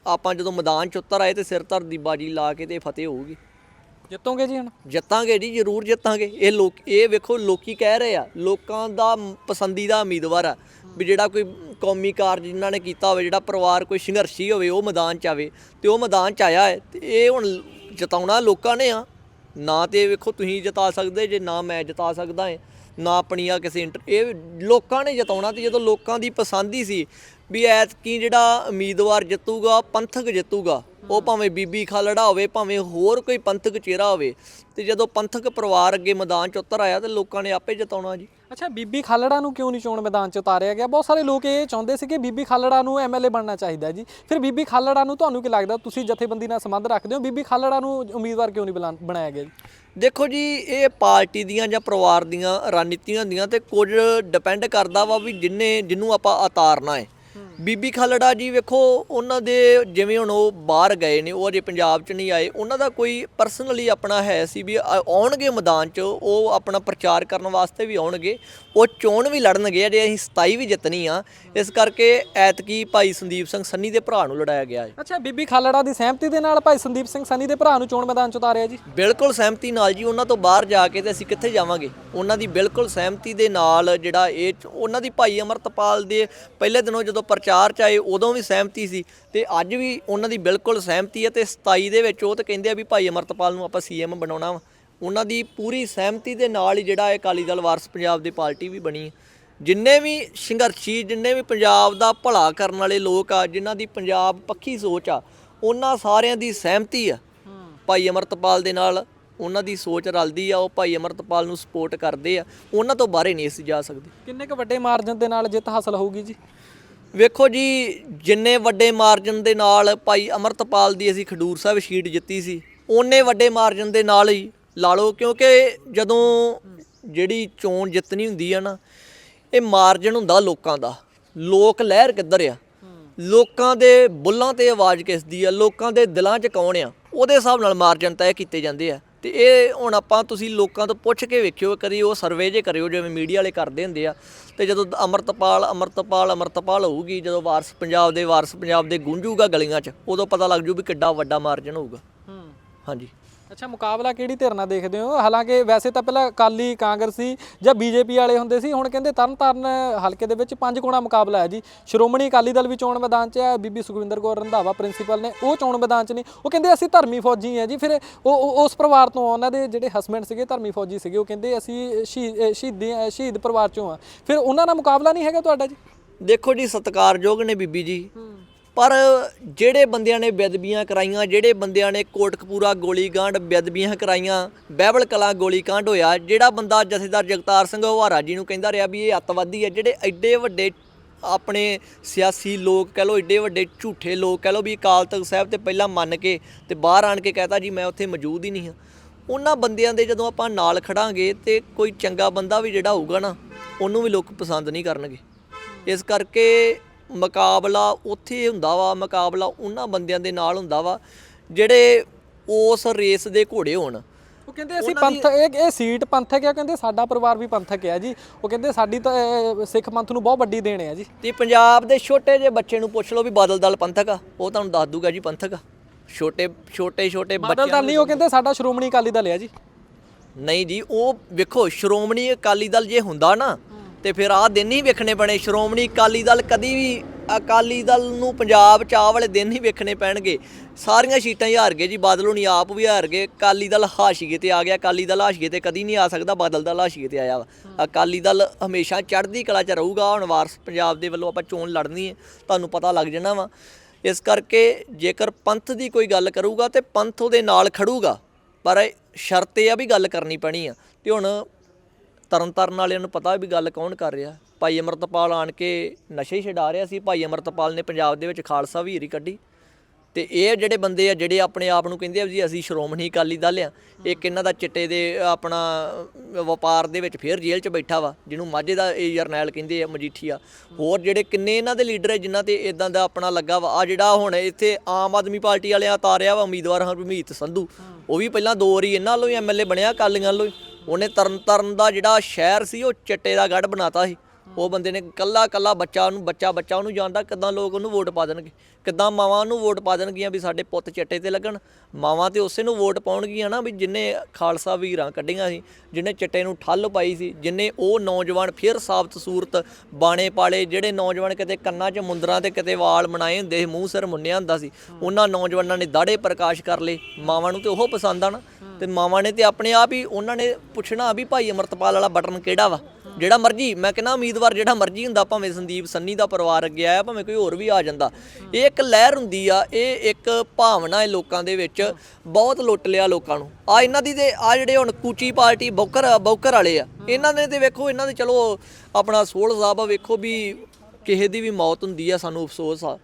[SPEAKER 2] ਆਪਾਂ ਜਦੋਂ ਮੈਦਾਨ 'ਚ ਉਤਰ ਆਏ ਤੇ ਸਿਰ ਧਰ ਦੀ ਬਾਜੀ ਲਾ ਕੇ ਤੇ ਫਤਿਹ ਹੋਊਗੀ।
[SPEAKER 1] ਜਿੱਤੋਗੇ ਜੀ ਹੁਣ?
[SPEAKER 2] ਜਿੱਤਾਂਗੇ ਜੀ, ਜ਼ਰੂਰ ਜਿੱਤਾਂਗੇ। ਇਹ ਲੋਕ, ਇਹ ਵੇਖੋ, ਲੋਕੀ ਕਹਿ ਰਹੇ ਆ, ਲੋਕਾਂ ਦਾ ਪਸੰਦੀਦਾ ਉਮੀਦਵਾਰ ਆ। ਵੀ ਜਿਹੜਾ ਕੋਈ ਕੌਮੀ ਕਾਰਜ ਜਿਨ੍ਹਾਂ ਨੇ ਕੀਤਾ ਹੋਵੇ, ਜਿਹੜਾ ਪਰਿਵਾਰ ਕੋਈ ਸੰਘਰਸ਼ੀ ਹੋਵੇ, ਉਹ ਮੈਦਾਨ 'ਚ ਆਵੇ। ਤੇ ਉਹ ਮੈਦਾਨ 'ਚ ਆਇਆ ਹੈ, ਤੇ ਇਹ ਹੁਣ ਜਿਤਾਉਣਾ ਲੋਕਾਂ ਨੇ ਆ। ਨਾ ਤੇ ਵੇਖੋ ਤੁਸੀਂ ਜਿਤਾ ਸਕਦੇ, ਜੇ ਨਾ ਮੈਂ ਜਿਤਾ ਸਕਦਾ ਹਾਂ ਨਾ ਆਪਣੀ ਆ ਕਿਸੇ ਇੰਟਰ ਇਹ ਲੋਕਾਂ ਨੇ ਜਿਤਾਉਣਾ ਤੇ ਜਦੋਂ ਲੋਕਾਂ ਦੀ ਪਸੰਦ ਹੀ ਸੀ ਵੀ ਐਤਕੀ ਜਿਹੜਾ ਉਮੀਦਵਾਰ ਜਿੱਤੂਗਾ, ਪੰਥਕ ਜਿੱਤੂਗਾ, ਉਹ ਭਾਵੇਂ ਬੀਬੀ ਖਾਲੜਾ ਹੋਵੇ, ਭਾਵੇਂ ਹੋਰ ਕੋਈ ਪੰਥਕ ਚਿਹਰਾ ਹੋਵੇ, ਤੇ ਜਦੋਂ ਪੰਥਕ ਪਰਿਵਾਰ ਅੱਗੇ ਮੈਦਾਨ 'ਚ ਉਤਰ ਆਇਆ ਤੇ ਲੋਕਾਂ ਨੇ ਆਪੇ ਜਿਤਾਉਣਾ ਜੀ।
[SPEAKER 1] ਅੱਛਾ, ਬੀਬੀ ਖਾਲੜਾ ਨੂੰ ਕਿਉਂ ਨਹੀਂ ਚੋਣ ਮੈਦਾਨ 'ਚ ਉਤਾਰਿਆ ਗਿਆ? ਬਹੁਤ ਸਾਰੇ ਲੋਕ ਇਹ ਚਾਹੁੰਦੇ ਸੀ ਕਿ ਬੀਬੀ ਖਾਲੜਾ ਨੂੰ ਐਮਐਲਏ ਬਣਨਾ ਚਾਹੀਦਾ ਜੀ। ਫਿਰ ਬੀਬੀ ਖਾਲੜਾ ਨੂੰ ਤੁਹਾਨੂੰ ਕੀ ਲੱਗਦਾ? ਤੁਸੀਂ ਜਥੇਬੰਦੀ ਨਾਲ ਸੰਬੰਧ ਰੱਖਦੇ ਹੋ? ਬੀਬੀ ਖਾਲੜਾ ਨੂੰ ਉਮੀਦਵਾਰ ਕਿਉਂ ਨਹੀਂ ਬੁਲਾ- ਬਣਾਇਆ ਗਿਆ ਜੀ?
[SPEAKER 2] ਦੇਖੋ ਜੀ, ਇਹ ਪਾਰਟੀ ਦੀਆਂ ਜਾਂ ਪਰਿਵਾਰ ਦੀਆਂ ਰਣਨੀਤੀਆਂ ਦੀਆਂ ਤੇ ਕੁਝ ਡਿਪੈਂਡ ਕਰਦਾ ਵਾ ਵੀ ਜਿੰਨੇ, ਜਿਹਨੂੰ ਆਪਾਂ ਉਤਾਰਨਾ ਹੈ ਬੀਬੀ ਖਾਲੜਾ ਜੀ ਵੇਖੋ ਉਹਨਾਂ ਦੇ ਜਿਵੇਂ ਹੁਣ ਉਹ ਬਾਹਰ ਗਏ ਨੇ ਉਹ ਅਜੇ ਪੰਜਾਬ 'ਚ ਨਹੀਂ ਆਏ ਉਹਨਾਂ ਦਾ ਕੋਈ ਪਰਸਨਲੀ ਆਪਣਾ ਹੈ ਸੀ ਵੀ ਆਉਣਗੇ ਮੈਦਾਨ 'ਚ ਉਹ ਆਪਣਾ ਪ੍ਰਚਾਰ ਕਰਨ ਵਾਸਤੇ ਵੀ ਆਉਣਗੇ ਉਹ ਚੋਣ ਵੀ ਲੜਨਗੇ ਅਜੇ ਅਸੀਂ 27 ਵੀ ਜਿੱਤਣੀ ਆ। ਇਸ ਕਰਕੇ ਐਤਕੀ ਭਾਈ ਸੰਦੀਪ ਸਿੰਘ ਸੰਨੀ ਦੇ ਭਰਾ ਨੂੰ ਲੜਾਇਆ ਗਿਆ ਹੈ।
[SPEAKER 1] ਅੱਛਾ ਬੀਬੀ ਖਾਲੜਾ ਦੀ ਸਹਿਮਤੀ ਦੇ ਨਾਲ ਭਾਈ ਸੰਦੀਪ ਸਿੰਘ ਸਨੀ ਦੇ ਭਰਾ ਨੂੰ ਚੋਣ ਮੈਦਾਨ 'ਚ ਉਤਾਰਿਆ ਜੀ?
[SPEAKER 2] ਬਿਲਕੁਲ ਸਹਿਮਤੀ ਨਾਲ ਜੀ ਉਹਨਾਂ ਤੋਂ ਬਾਹਰ ਜਾ ਕੇ ਤੇ ਅਸੀਂ ਕਿੱਥੇ ਜਾਵਾਂਗੇ? ਉਹਨਾਂ ਦੀ ਬਿਲਕੁਲ ਸਹਿਮਤੀ ਦੇ ਨਾਲ ਜਿਹੜਾ ਇਹ ਉਹਨਾਂ ਦੀ ਭਾਈ ਅਮਰਤਪਾਲ ਦੇ ਪਹਿਲੇ ਦਿਨੋਂ ਜਦੋਂ ਪ੍ਰਚਾਰ ਚ ਆਏ ਉਦੋਂ ਵੀ ਸਹਿਮਤੀ ਸੀ ਤੇ ਅੱਜ ਵੀ ਉਹਨਾਂ ਦੀ ਬਿਲਕੁਲ ਸਹਿਮਤੀ ਹੈ ਤੇ 27 ਦੇ ਵਿੱਚ ਉਹ ਤਾਂ ਕਹਿੰਦੇ ਆ ਵੀ ਭਾਈ ਅਮਰਤਪਾਲ ਨੂੰ ਆਪਾਂ ਸੀਐਮ ਬਣਾਉਣਾ ਵਾ। ਉਹਨਾਂ ਦੀ ਪੂਰੀ ਸਹਿਮਤੀ ਦੇ ਨਾਲ ਹੀ ਜਿਹੜਾ ਇਹ ਅਕਾਲੀ ਦਲ ਵਾਰਸ ਪੰਜਾਬ ਦੀ ਪਾਰਟੀ ਵੀ ਬਣੀ। ਜਿੰਨੇ ਵੀ ਸੰਘਰਸ਼ੀ, ਜਿੰਨੇ ਵੀ ਪੰਜਾਬ ਦਾ ਭਲਾ ਕਰਨ ਵਾਲੇ ਲੋਕ ਆ, ਜਿਨ੍ਹਾਂ ਦੀ ਪੰਜਾਬ ਪੱਖੀ ਸੋਚ ਆ, ਉਹਨਾਂ ਸਾਰਿਆਂ ਦੀ ਸਹਿਮਤੀ ਆ। ਭਾਈ ਅਮਰਤਪਾਲ ਦੇ ਨਾਲ ਉਹਨਾਂ ਦੀ ਸੋਚ ਰਲਦੀ ਆ, ਉਹ ਭਾਈ ਅਮਰਤਪਾਲ ਨੂੰ ਸਪੋਰਟ ਕਰਦੇ ਆ। ਉਹਨਾਂ ਤੋਂ ਬਾਹਰੇ ਨਹੀਂ ਅਸੀਂ ਜਾ ਸਕਦੇ।
[SPEAKER 1] ਕਿੰਨੇ ਕੁ ਵੱਡੇ ਮਾਰਜਨ ਦੇ ਨਾਲ ਜਿੱਤ ਹਾਸਲ ਹੋਊਗੀ ਜੀ?
[SPEAKER 2] ਵੇਖੋ ਜੀ, ਜਿੰਨੇ ਵੱਡੇ ਮਾਰਜਨ ਦੇ ਨਾਲ ਭਾਈ ਅਮਰਤਪਾਲ ਦੀ ਅਸੀਂ ਖਡੂਰ ਸਾਹਿਬ ਸ਼ੀਟ ਜਿੱਤੀ ਸੀ, ਓਨੇ ਵੱਡੇ ਮਾਰਜਨ ਦੇ ਨਾਲ ਹੀ ਲਾ ਲਓ, ਕਿਉਂਕਿ ਜਦੋਂ ਜਿਹੜੀ ਚੋਣ ਜਿੱਤਣੀ ਹੁੰਦੀ ਆ ਨਾ, ਇਹ ਮਾਰਜਨ ਹੁੰਦਾ ਲੋਕਾਂ ਦਾ। ਲੋਕ ਲਹਿਰ ਕਿੱਧਰ ਆ? ਲੋਕਾਂ ਦੇ ਬੁੱਲਾਂ ਤੇ ਆਵਾਜ਼ ਕਿਸਦੀ ਆ? ਲੋਕਾਂ ਦੇ ਦਿਲਾਂ 'ਚ ਕੌਣ ਆ? ਉਹਦੇ ਹਿਸਾਬ ਨਾਲ ਮਾਰਜਨ ਤੈਅ ਕੀਤੇ ਜਾਂਦੇ ਆ। ਤੇ ਇਹ ਹੁਣ ਆਪਾਂ ਤੁਸੀਂ ਲੋਕਾਂ ਤੋਂ ਪੁੱਛ ਕੇ ਵੇਖਿਓ ਕਦੀ ਉਹ ਸਰਵੇ ਜੇ ਕਰਿਓ ਜਿਵੇਂ ਮੀਡੀਆ ਵਾਲੇ ਕਰਦੇ ਹੁੰਦੇ ਆ ਤੇ ਜਦੋਂ ਅਮਰਤਪਾਲ ਅਮਰਤਪਾਲ ਅਮਰਤਪਾਲ ਹੋਊਗੀ ਜਦੋਂ ਵਾਰਸ ਪੰਜਾਬ ਦੇ ਵਾਰਸ ਪੰਜਾਬ ਦੇ ਗੂੰਜੂਗਾ ਗਲੀਆਂ 'ਚ ਉਦੋਂ ਪਤਾ ਲੱਗ ਜੂ ਵੀ ਕਿੱਡਾ ਵੱਡਾ ਮਾਰਜਨ ਹੋਊਗਾ। ਹਾਂਜੀ।
[SPEAKER 1] ਅੱਛਾ ਮੁਕਾਬਲਾ ਕਿਹੜੀ ਧਿਰ ਨਾਲ ਦੇਖਦੇ ਹੋ? ਹਾਲਾਂਕਿ ਵੈਸੇ ਤਾਂ ਪਹਿਲਾਂ ਅਕਾਲੀ ਕਾਂਗਰਸੀ ਜਾਂ ਬੀਜੇਪੀ ਵਾਲੇ ਹੁੰਦੇ ਸੀ ਹੁਣ ਕਹਿੰਦੇ ਤਰਨਤਾਰਨ ਹਲਕੇ ਦੇ ਵਿੱਚ ਪੰਜ ਕੋਣਾ ਮੁਕਾਬਲਾ ਹੈ ਜੀ। ਸ਼੍ਰੋਮਣੀ ਅਕਾਲੀ ਦਲ ਵੀ ਚੋਣ ਮੈਦਾਨ 'ਚ ਹੈ ਬੀਬੀ ਸੁਖਵਿੰਦਰ ਕੌਰ ਰੰਧਾਵਾ ਪ੍ਰਿੰਸੀਪਲ ਨੇ ਉਹ ਚੋਣ ਮੈਦਾਨ 'ਚ ਨਹੀਂ ਉਹ ਕਹਿੰਦੇ ਅਸੀਂ ਧਰਮੀ ਫੌਜੀ ਹਾਂ ਜੀ ਫਿਰ ਉਹ ਉਸ ਪਰਿਵਾਰ ਤੋਂ ਉਹਨਾਂ ਦੇ ਜਿਹੜੇ ਹਸਬੰਡ ਸੀਗੇ ਧਰਮੀ ਫੌਜੀ ਸੀਗੇ ਉਹ ਕਹਿੰਦੇ ਅਸੀਂ ਸ਼ਹੀਦ ਸ਼ਹੀਦ ਪਰਿਵਾਰ 'ਚੋਂ ਆ ਫਿਰ ਉਹਨਾਂ ਨਾਲ ਮੁਕਾਬਲਾ ਨਹੀਂ ਹੈਗਾ ਤੁਹਾਡਾ ਜੀ?
[SPEAKER 2] ਦੇਖੋ ਜੀ ਸਤਿਕਾਰਯੋਗ ਨੇ ਬੀਬੀ ਜੀ। ਪਰ ਜਿਹੜੇ ਬੰਦਿਆਂ ਨੇ ਬੇਦਬੀਆਂ ਕਰਾਈਆਂ, ਜਿਹੜੇ ਬੰਦਿਆਂ ਨੇ ਕੋਟਕਪੂਰਾ ਗੋਲੀकांड ਬੇਦਬੀਆਂ ਕਰਾਈਆਂ, ਬਹਿਬਲ ਕਲਾ ਗੋਲੀकांड ਹੋਇਆ, ਜਿਹੜਾ ਬੰਦਾ ਜਥੇਦਾਰ ਜਗਤਾਰ ਸਿੰਘ ਹਵਾਰਾ ਜੀ ਨੂੰ ਕਹਿੰਦਾ ਰਿਹਾ ਵੀ ਇਹ ਅੱਤਵਾਦੀ ਹੈ, ਜਿਹੜੇ ਐਡੇ ਵੱਡੇ ਆਪਣੇ ਸਿਆਸੀ ਲੋਕ ਕਹ ਲੋ ਏਡੇ ਵੱਡੇ ਝੂਠੇ ਲੋਕ ਕਹ ਲੋ ਵੀ ਅਕਾਲ ਤਖਤ ਸਾਹਿਬ ਤੇ ਪਹਿਲਾਂ ਮੰਨ ਕੇ ਤੇ ਬਾਹਰ ਆਣ ਕੇ ਕਹਤਾ ਜੀ ਮੈਂ ਉੱਥੇ ਮੌਜੂਦ ਹੀ ਨਹੀਂ ਹਾਂ। ਉਹਨਾਂ ਬੰਦਿਆਂ ਦੇ ਜਦੋਂ ਆਪਾਂ ਨਾਲ ਖੜਾਂਗੇ ਤੇ ਕੋਈ ਚੰਗਾ ਬੰਦਾ ਵੀ ਜਿਹੜਾ ਹੋਊਗਾ ਨਾ, ਉਹਨੂੰ ਵੀ ਲੋਕ ਪਸੰਦ ਨਹੀਂ ਕਰਨਗੇ। ਇਸ ਕਰਕੇ ਮੁਕਾਬਲਾ ਉੱਥੇ ਹੁੰਦਾ ਵਾ ਮੁਕਾਬਲਾ ਉਹਨਾਂ ਬੰਦਿਆਂ ਦੇ ਨਾਲ ਹੁੰਦਾ ਵਾ ਜਿਹੜੇ ਉਸ ਰੇਸ ਦੇ ਘੋੜੇ ਹੋਣ।
[SPEAKER 1] ਉਹ ਕਹਿੰਦੇ ਅਸੀਂ ਪੰਥ ਇਹ ਇਹ ਸੀਟ ਪੰਥਕ ਹੈ ਕਹਿੰਦੇ ਸਾਡਾ ਪਰਿਵਾਰ ਵੀ ਪੰਥਕ ਹੈ ਜੀ। ਉਹ ਕਹਿੰਦੇ ਸਾਡੀ ਤਾਂ ਅਹ, ਸਿੱਖ ਪੰਥ ਨੂੰ ਬਹੁਤ ਵੱਡੀ ਦੇਣ ਹੈ ਜੀ।
[SPEAKER 2] ਤੇ ਪੰਜਾਬ ਦੇ ਛੋਟੇ ਜਿਹੇ ਬੱਚੇ ਨੂੰ ਪੁੱਛ ਲਓ ਵੀ ਬਾਦਲ ਦਲ ਪੰਥਕ ਆ ਉਹ ਤੁਹਾਨੂੰ ਦੱਸ ਦੂਗਾ ਜੀ ਪੰਥਕ ਆ। ਛੋਟੇ ਛੋਟੇ ਛੋਟੇ
[SPEAKER 1] ਬਾਦਲ
[SPEAKER 2] ਬੱਚੇ
[SPEAKER 1] ਦਲ ਨਹੀਂ ਉਹ ਕਹਿੰਦੇ ਸਾਡਾ ਸ਼੍ਰੋਮਣੀ ਅਕਾਲੀ ਦਲ ਹੈ ਜੀ।
[SPEAKER 2] ਨਹੀਂ ਜੀ ਉਹ ਵੇਖੋ ਸ਼੍ਰੋਮਣੀ ਅਕਾਲੀ ਦਲ ਜੇ ਹੁੰਦਾ ਨਾ ਤੇ ਫਿਰ ਆਹ ਦਿਨ ਹੀ ਵੇਖਣੇ ਪੈਣੇ ਸ਼੍ਰੋਮਣੀ ਅਕਾਲੀ ਦਲ ਕਦੀ ਵੀ ਅਕਾਲੀ ਦਲ ਨੂੰ ਪੰਜਾਬ ਚ ਆਹ ਵਾਲੇ ਦਿਨ ਹੀ ਵੇਖਣੇ ਪੈਣਗੇ। ਸਾਰੀਆਂ ਸੀਟਾਂ ਹੀ ਹਾਰ ਗਏ ਜੀ ਬਾਦਲ ਹੁਣੀ ਆਪ ਵੀ ਹਾਰ ਗਏ ਅਕਾਲੀ ਦਲ ਹਾਸ਼ੀਏ ਤੇ ਆ ਗਿਆ ਅਕਾਲੀ ਦਲ ਹਾਸ਼ੀਏ ਤੇ ਕਦੀ ਨਹੀਂ ਆ ਸਕਦਾ ਬਾਦਲ ਦਲ ਹਾਸ਼ੀਏ ਤੇ ਆਇਆ ਅਕਾਲੀ ਦਲ ਹਮੇਸ਼ਾ ਚੜ੍ਹਦੀ ਕਲਾ ਚ ਰਹੂਗਾ ਹੁਣ ਵਾਰਸ ਪੰਜਾਬ ਦੇ ਵੱਲੋਂ ਆਪਾਂ ਚੋਣ ਲੜਨੀ ਹੈ ਤੁਹਾਨੂੰ ਪਤਾ ਲੱਗ ਜਾਣਾ ਵਾ। ਇਸ ਕਰਕੇ ਜੇਕਰ ਪੰਥ ਦੀ ਕੋਈ ਗੱਲ ਕਰੂਗਾ ਤੇ ਪੰਥ ਉਹਦੇ ਨਾਲ ਖੜੂਗਾ ਪਰ ਸ਼ਰਤ ਇਹ ਆ ਵੀ ਗੱਲ ਕਰਨੀ ਪੈਣੀ ਆ। ਤੇ ਹੁਣ ਤਰਨ ਤਾਰਨ ਵਾਲਿਆਂ ਨੂੰ ਪਤਾ ਵੀ ਗੱਲ ਕੌਣ ਕਰ ਰਿਹਾ। ਭਾਈ ਅਮਰਤਪਾਲ ਆਣ ਕੇ ਨਸ਼ੇ ਛਡਾ ਰਿਹਾ ਸੀ। ਭਾਈ ਅਮਰਤਪਾਲ ਨੇ ਪੰਜਾਬ ਦੇ ਵਿੱਚ ਖਾਲਸਾ ਵੀਰੀ ਕੱਢੀ। ਤੇ ਇਹ ਜਿਹੜੇ ਬੰਦੇ ਆ, ਜਿਹੜੇ ਆਪਣੇ ਆਪ ਨੂੰ ਕਹਿੰਦੇ ਆ ਜੀ ਅਸੀਂ ਸ਼੍ਰੋਮਣੀ ਅਕਾਲੀ ਦਲ ਆ ਇੱਕ ਇਹਨਾਂ ਦਾ ਚਿੱਟੇ ਦੇ ਆਪਣਾ ਵਪਾਰ ਦੇ ਵਿੱਚ ਫੇਰ ਜੇਲ੍ਹ 'ਚ ਬੈਠਾ ਵਾ, ਜਿਹਨੂੰ ਮਾਝੇ ਦਾ ਇਹ ਜਰਨੈਲ ਕਹਿੰਦੇ ਆ ਮਜੀਠੀਆ ਹੋਰ ਜਿਹੜੇ ਕਿੰਨੇ ਇਹਨਾਂ ਦੇ ਲੀਡਰ ਹੈ ਜਿਨ੍ਹਾਂ ਤੇ ਇਦਾਂ ਦਾ ਆਪਣਾ ਲੱਗਾ ਵਾ। ਆ ਜਿਹੜਾ ਹੁਣ ਇੱਥੇ ਆਮ ਆਦਮੀ ਪਾਰਟੀ ਵਾਲਿਆਂ ਤਾਰਿਆ ਵਾ ਉਮੀਦਵਾਰ ਹਰਮੀਤ ਸੰਧੂ, ਉਹ ਵੀ ਪਹਿਲਾਂ ਦੋ ਵਾਰੀ ਇਹਨਾਂ ਵੱਲੋਂ ਹੀ ਐਮਐਲਏ ਬਣਿਆ, ਅਕਾਲੀਆਂ ਵੱਲੋਂ ਹੀ। ਉਹਨੇ ਤਰਨ ਤਾਰਨ ਦਾ ਜਿਹੜਾ ਸ਼ਹਿਰ ਸੀ, ਉਹ ਚਿੱਟੇ ਦਾ ਗੜ ਬਣਾਤਾ ਸੀ। ਉਹ ਬੰਦੇ ਨੇ ਕੱਲਾ ਕੱਲਾ ਬੱਚਾ ਉਹਨੂੰ ਬੱਚਾ ਬੱਚਾ ਉਹਨੂੰ ਜਾਣਦਾ ਕਿਦਾਂ ਲੋਕ ਉਹਨੂੰ ਵੋਟ ਪਾ ਦੇਣਗੇ। ਕਿਦਾਂ ਮਾਵਾਂ ਉਹਨੂੰ ਵੋਟ ਪਾ ਦੇਣਗੀਆਂ ਵੀ ਸਾਡੇ ਪੁੱਤ ਚਿੱਟੇ ਤੇ ਲੱਗਣ। ਮਾਵਾਂ ਤੇ ਉਸੇ ਨੂੰ ਵੋਟ ਪਾਉਣਗੀਆਂ ਨਾ ਵੀ ਜਿੰਨੇ ਖਾਲਸਾ ਵੀਰਾਂ ਕੱਢੀਆਂ ਸੀ, ਜਿੰਨੇ ਚਿੱਟੇ ਨੂੰ ਠੱਲ ਪਾਈ ਸੀ, ਜਿੰਨੇ ਉਹ ਨੌਜਵਾਨ ਫਿਰ ਸਾਬਤ ਸੂਰਤ ਬਾਣੇ ਪਾਲੇ, ਜਿਹੜੇ ਨੌਜਵਾਨ ਕਿਤੇ ਕੰਨਾਂ 'ਚ ਮੁੰਦਰਾਂ ਤੇ ਕਿਤੇ ਵਾਲ ਬਣਾਏ ਹੁੰਦੇ ਸੀ, ਮੂੰਹ ਸਿਰ ਮੁੰਨਿਆ ਹੁੰਦਾ ਸੀ, ਉਹਨਾਂ ਨੌਜਵਾਨਾਂ ਨੇ ਦਾੜੇ ਪ੍ਰਕਾਸ਼ ਕਰ ਲਏ। ਮਾਵਾਂ ਨੂੰ ਤੇ ਉਹ ਪਸੰਦ ਆ ਨਾ। ਤੇ ਮਾਵਾਂ ਨੇ ਤੇ ਆਪਣੇ ਆਪ ਹੀ ਉਹਨਾਂ ਨੇ ਪੁੱਛਣਾ ਵੀ ਭਾਈ ਅਮਰਤਪਾਲ ਵਾਲਾ ਬਟਨ ਕਿਹੜਾ ਵਾ? ਜਿਹੜਾ ਮਰਜ਼ੀ, ਮੈਂ ਕਹਿੰਦਾ ਉਮੀਦਵਾਰ ਜਿਹੜਾ ਮਰਜ਼ੀ ਹੁੰਦਾ, ਭਾਵੇਂ ਸੰਦੀਪ ਸੰਨੀ ਦਾ ਪਰਿਵਾਰ ਅੱਗੇ ਆਇਆ, ਭਾਵੇਂ ਕੋਈ ਹੋਰ ਵੀ ਆ ਜਾਂਦਾ। ਇਹ ਇੱਕ ਲਹਿਰ ਹੁੰਦੀ ਆ, ਇਹ ਇੱਕ ਭਾਵਨਾ ਹੈ ਲੋਕਾਂ ਦੇ ਵਿੱਚ, ਬਹੁਤ ਲੁੱਟ ਲਿਆ ਲੋਕਾਂ ਨੂੰ। ਆ ਇਹਨਾਂ ਦੀ ਤੇ, ਆ ਜਿਹੜੇ ਹੁਣ ਕੂਚੀ ਪਾਰਟੀ ਬੌਕਰ ਬੌਕਰ ਵਾਲੇ ਆ, ਇਹਨਾਂ ਨੇ ਤੇ ਵੇਖੋ, ਇਹਨਾਂ ਦੇ ਚਲੋ ਆਪਣਾ ਸੋਲ ਸਾਹਿਬ ਆ, ਵੇਖੋ ਵੀ ਕਿਸੇ ਦੀ ਵੀ ਮੌਤ ਹੁੰਦੀ ਆ, ਸਾਨੂੰ ਅਫਸੋਸ ਆ।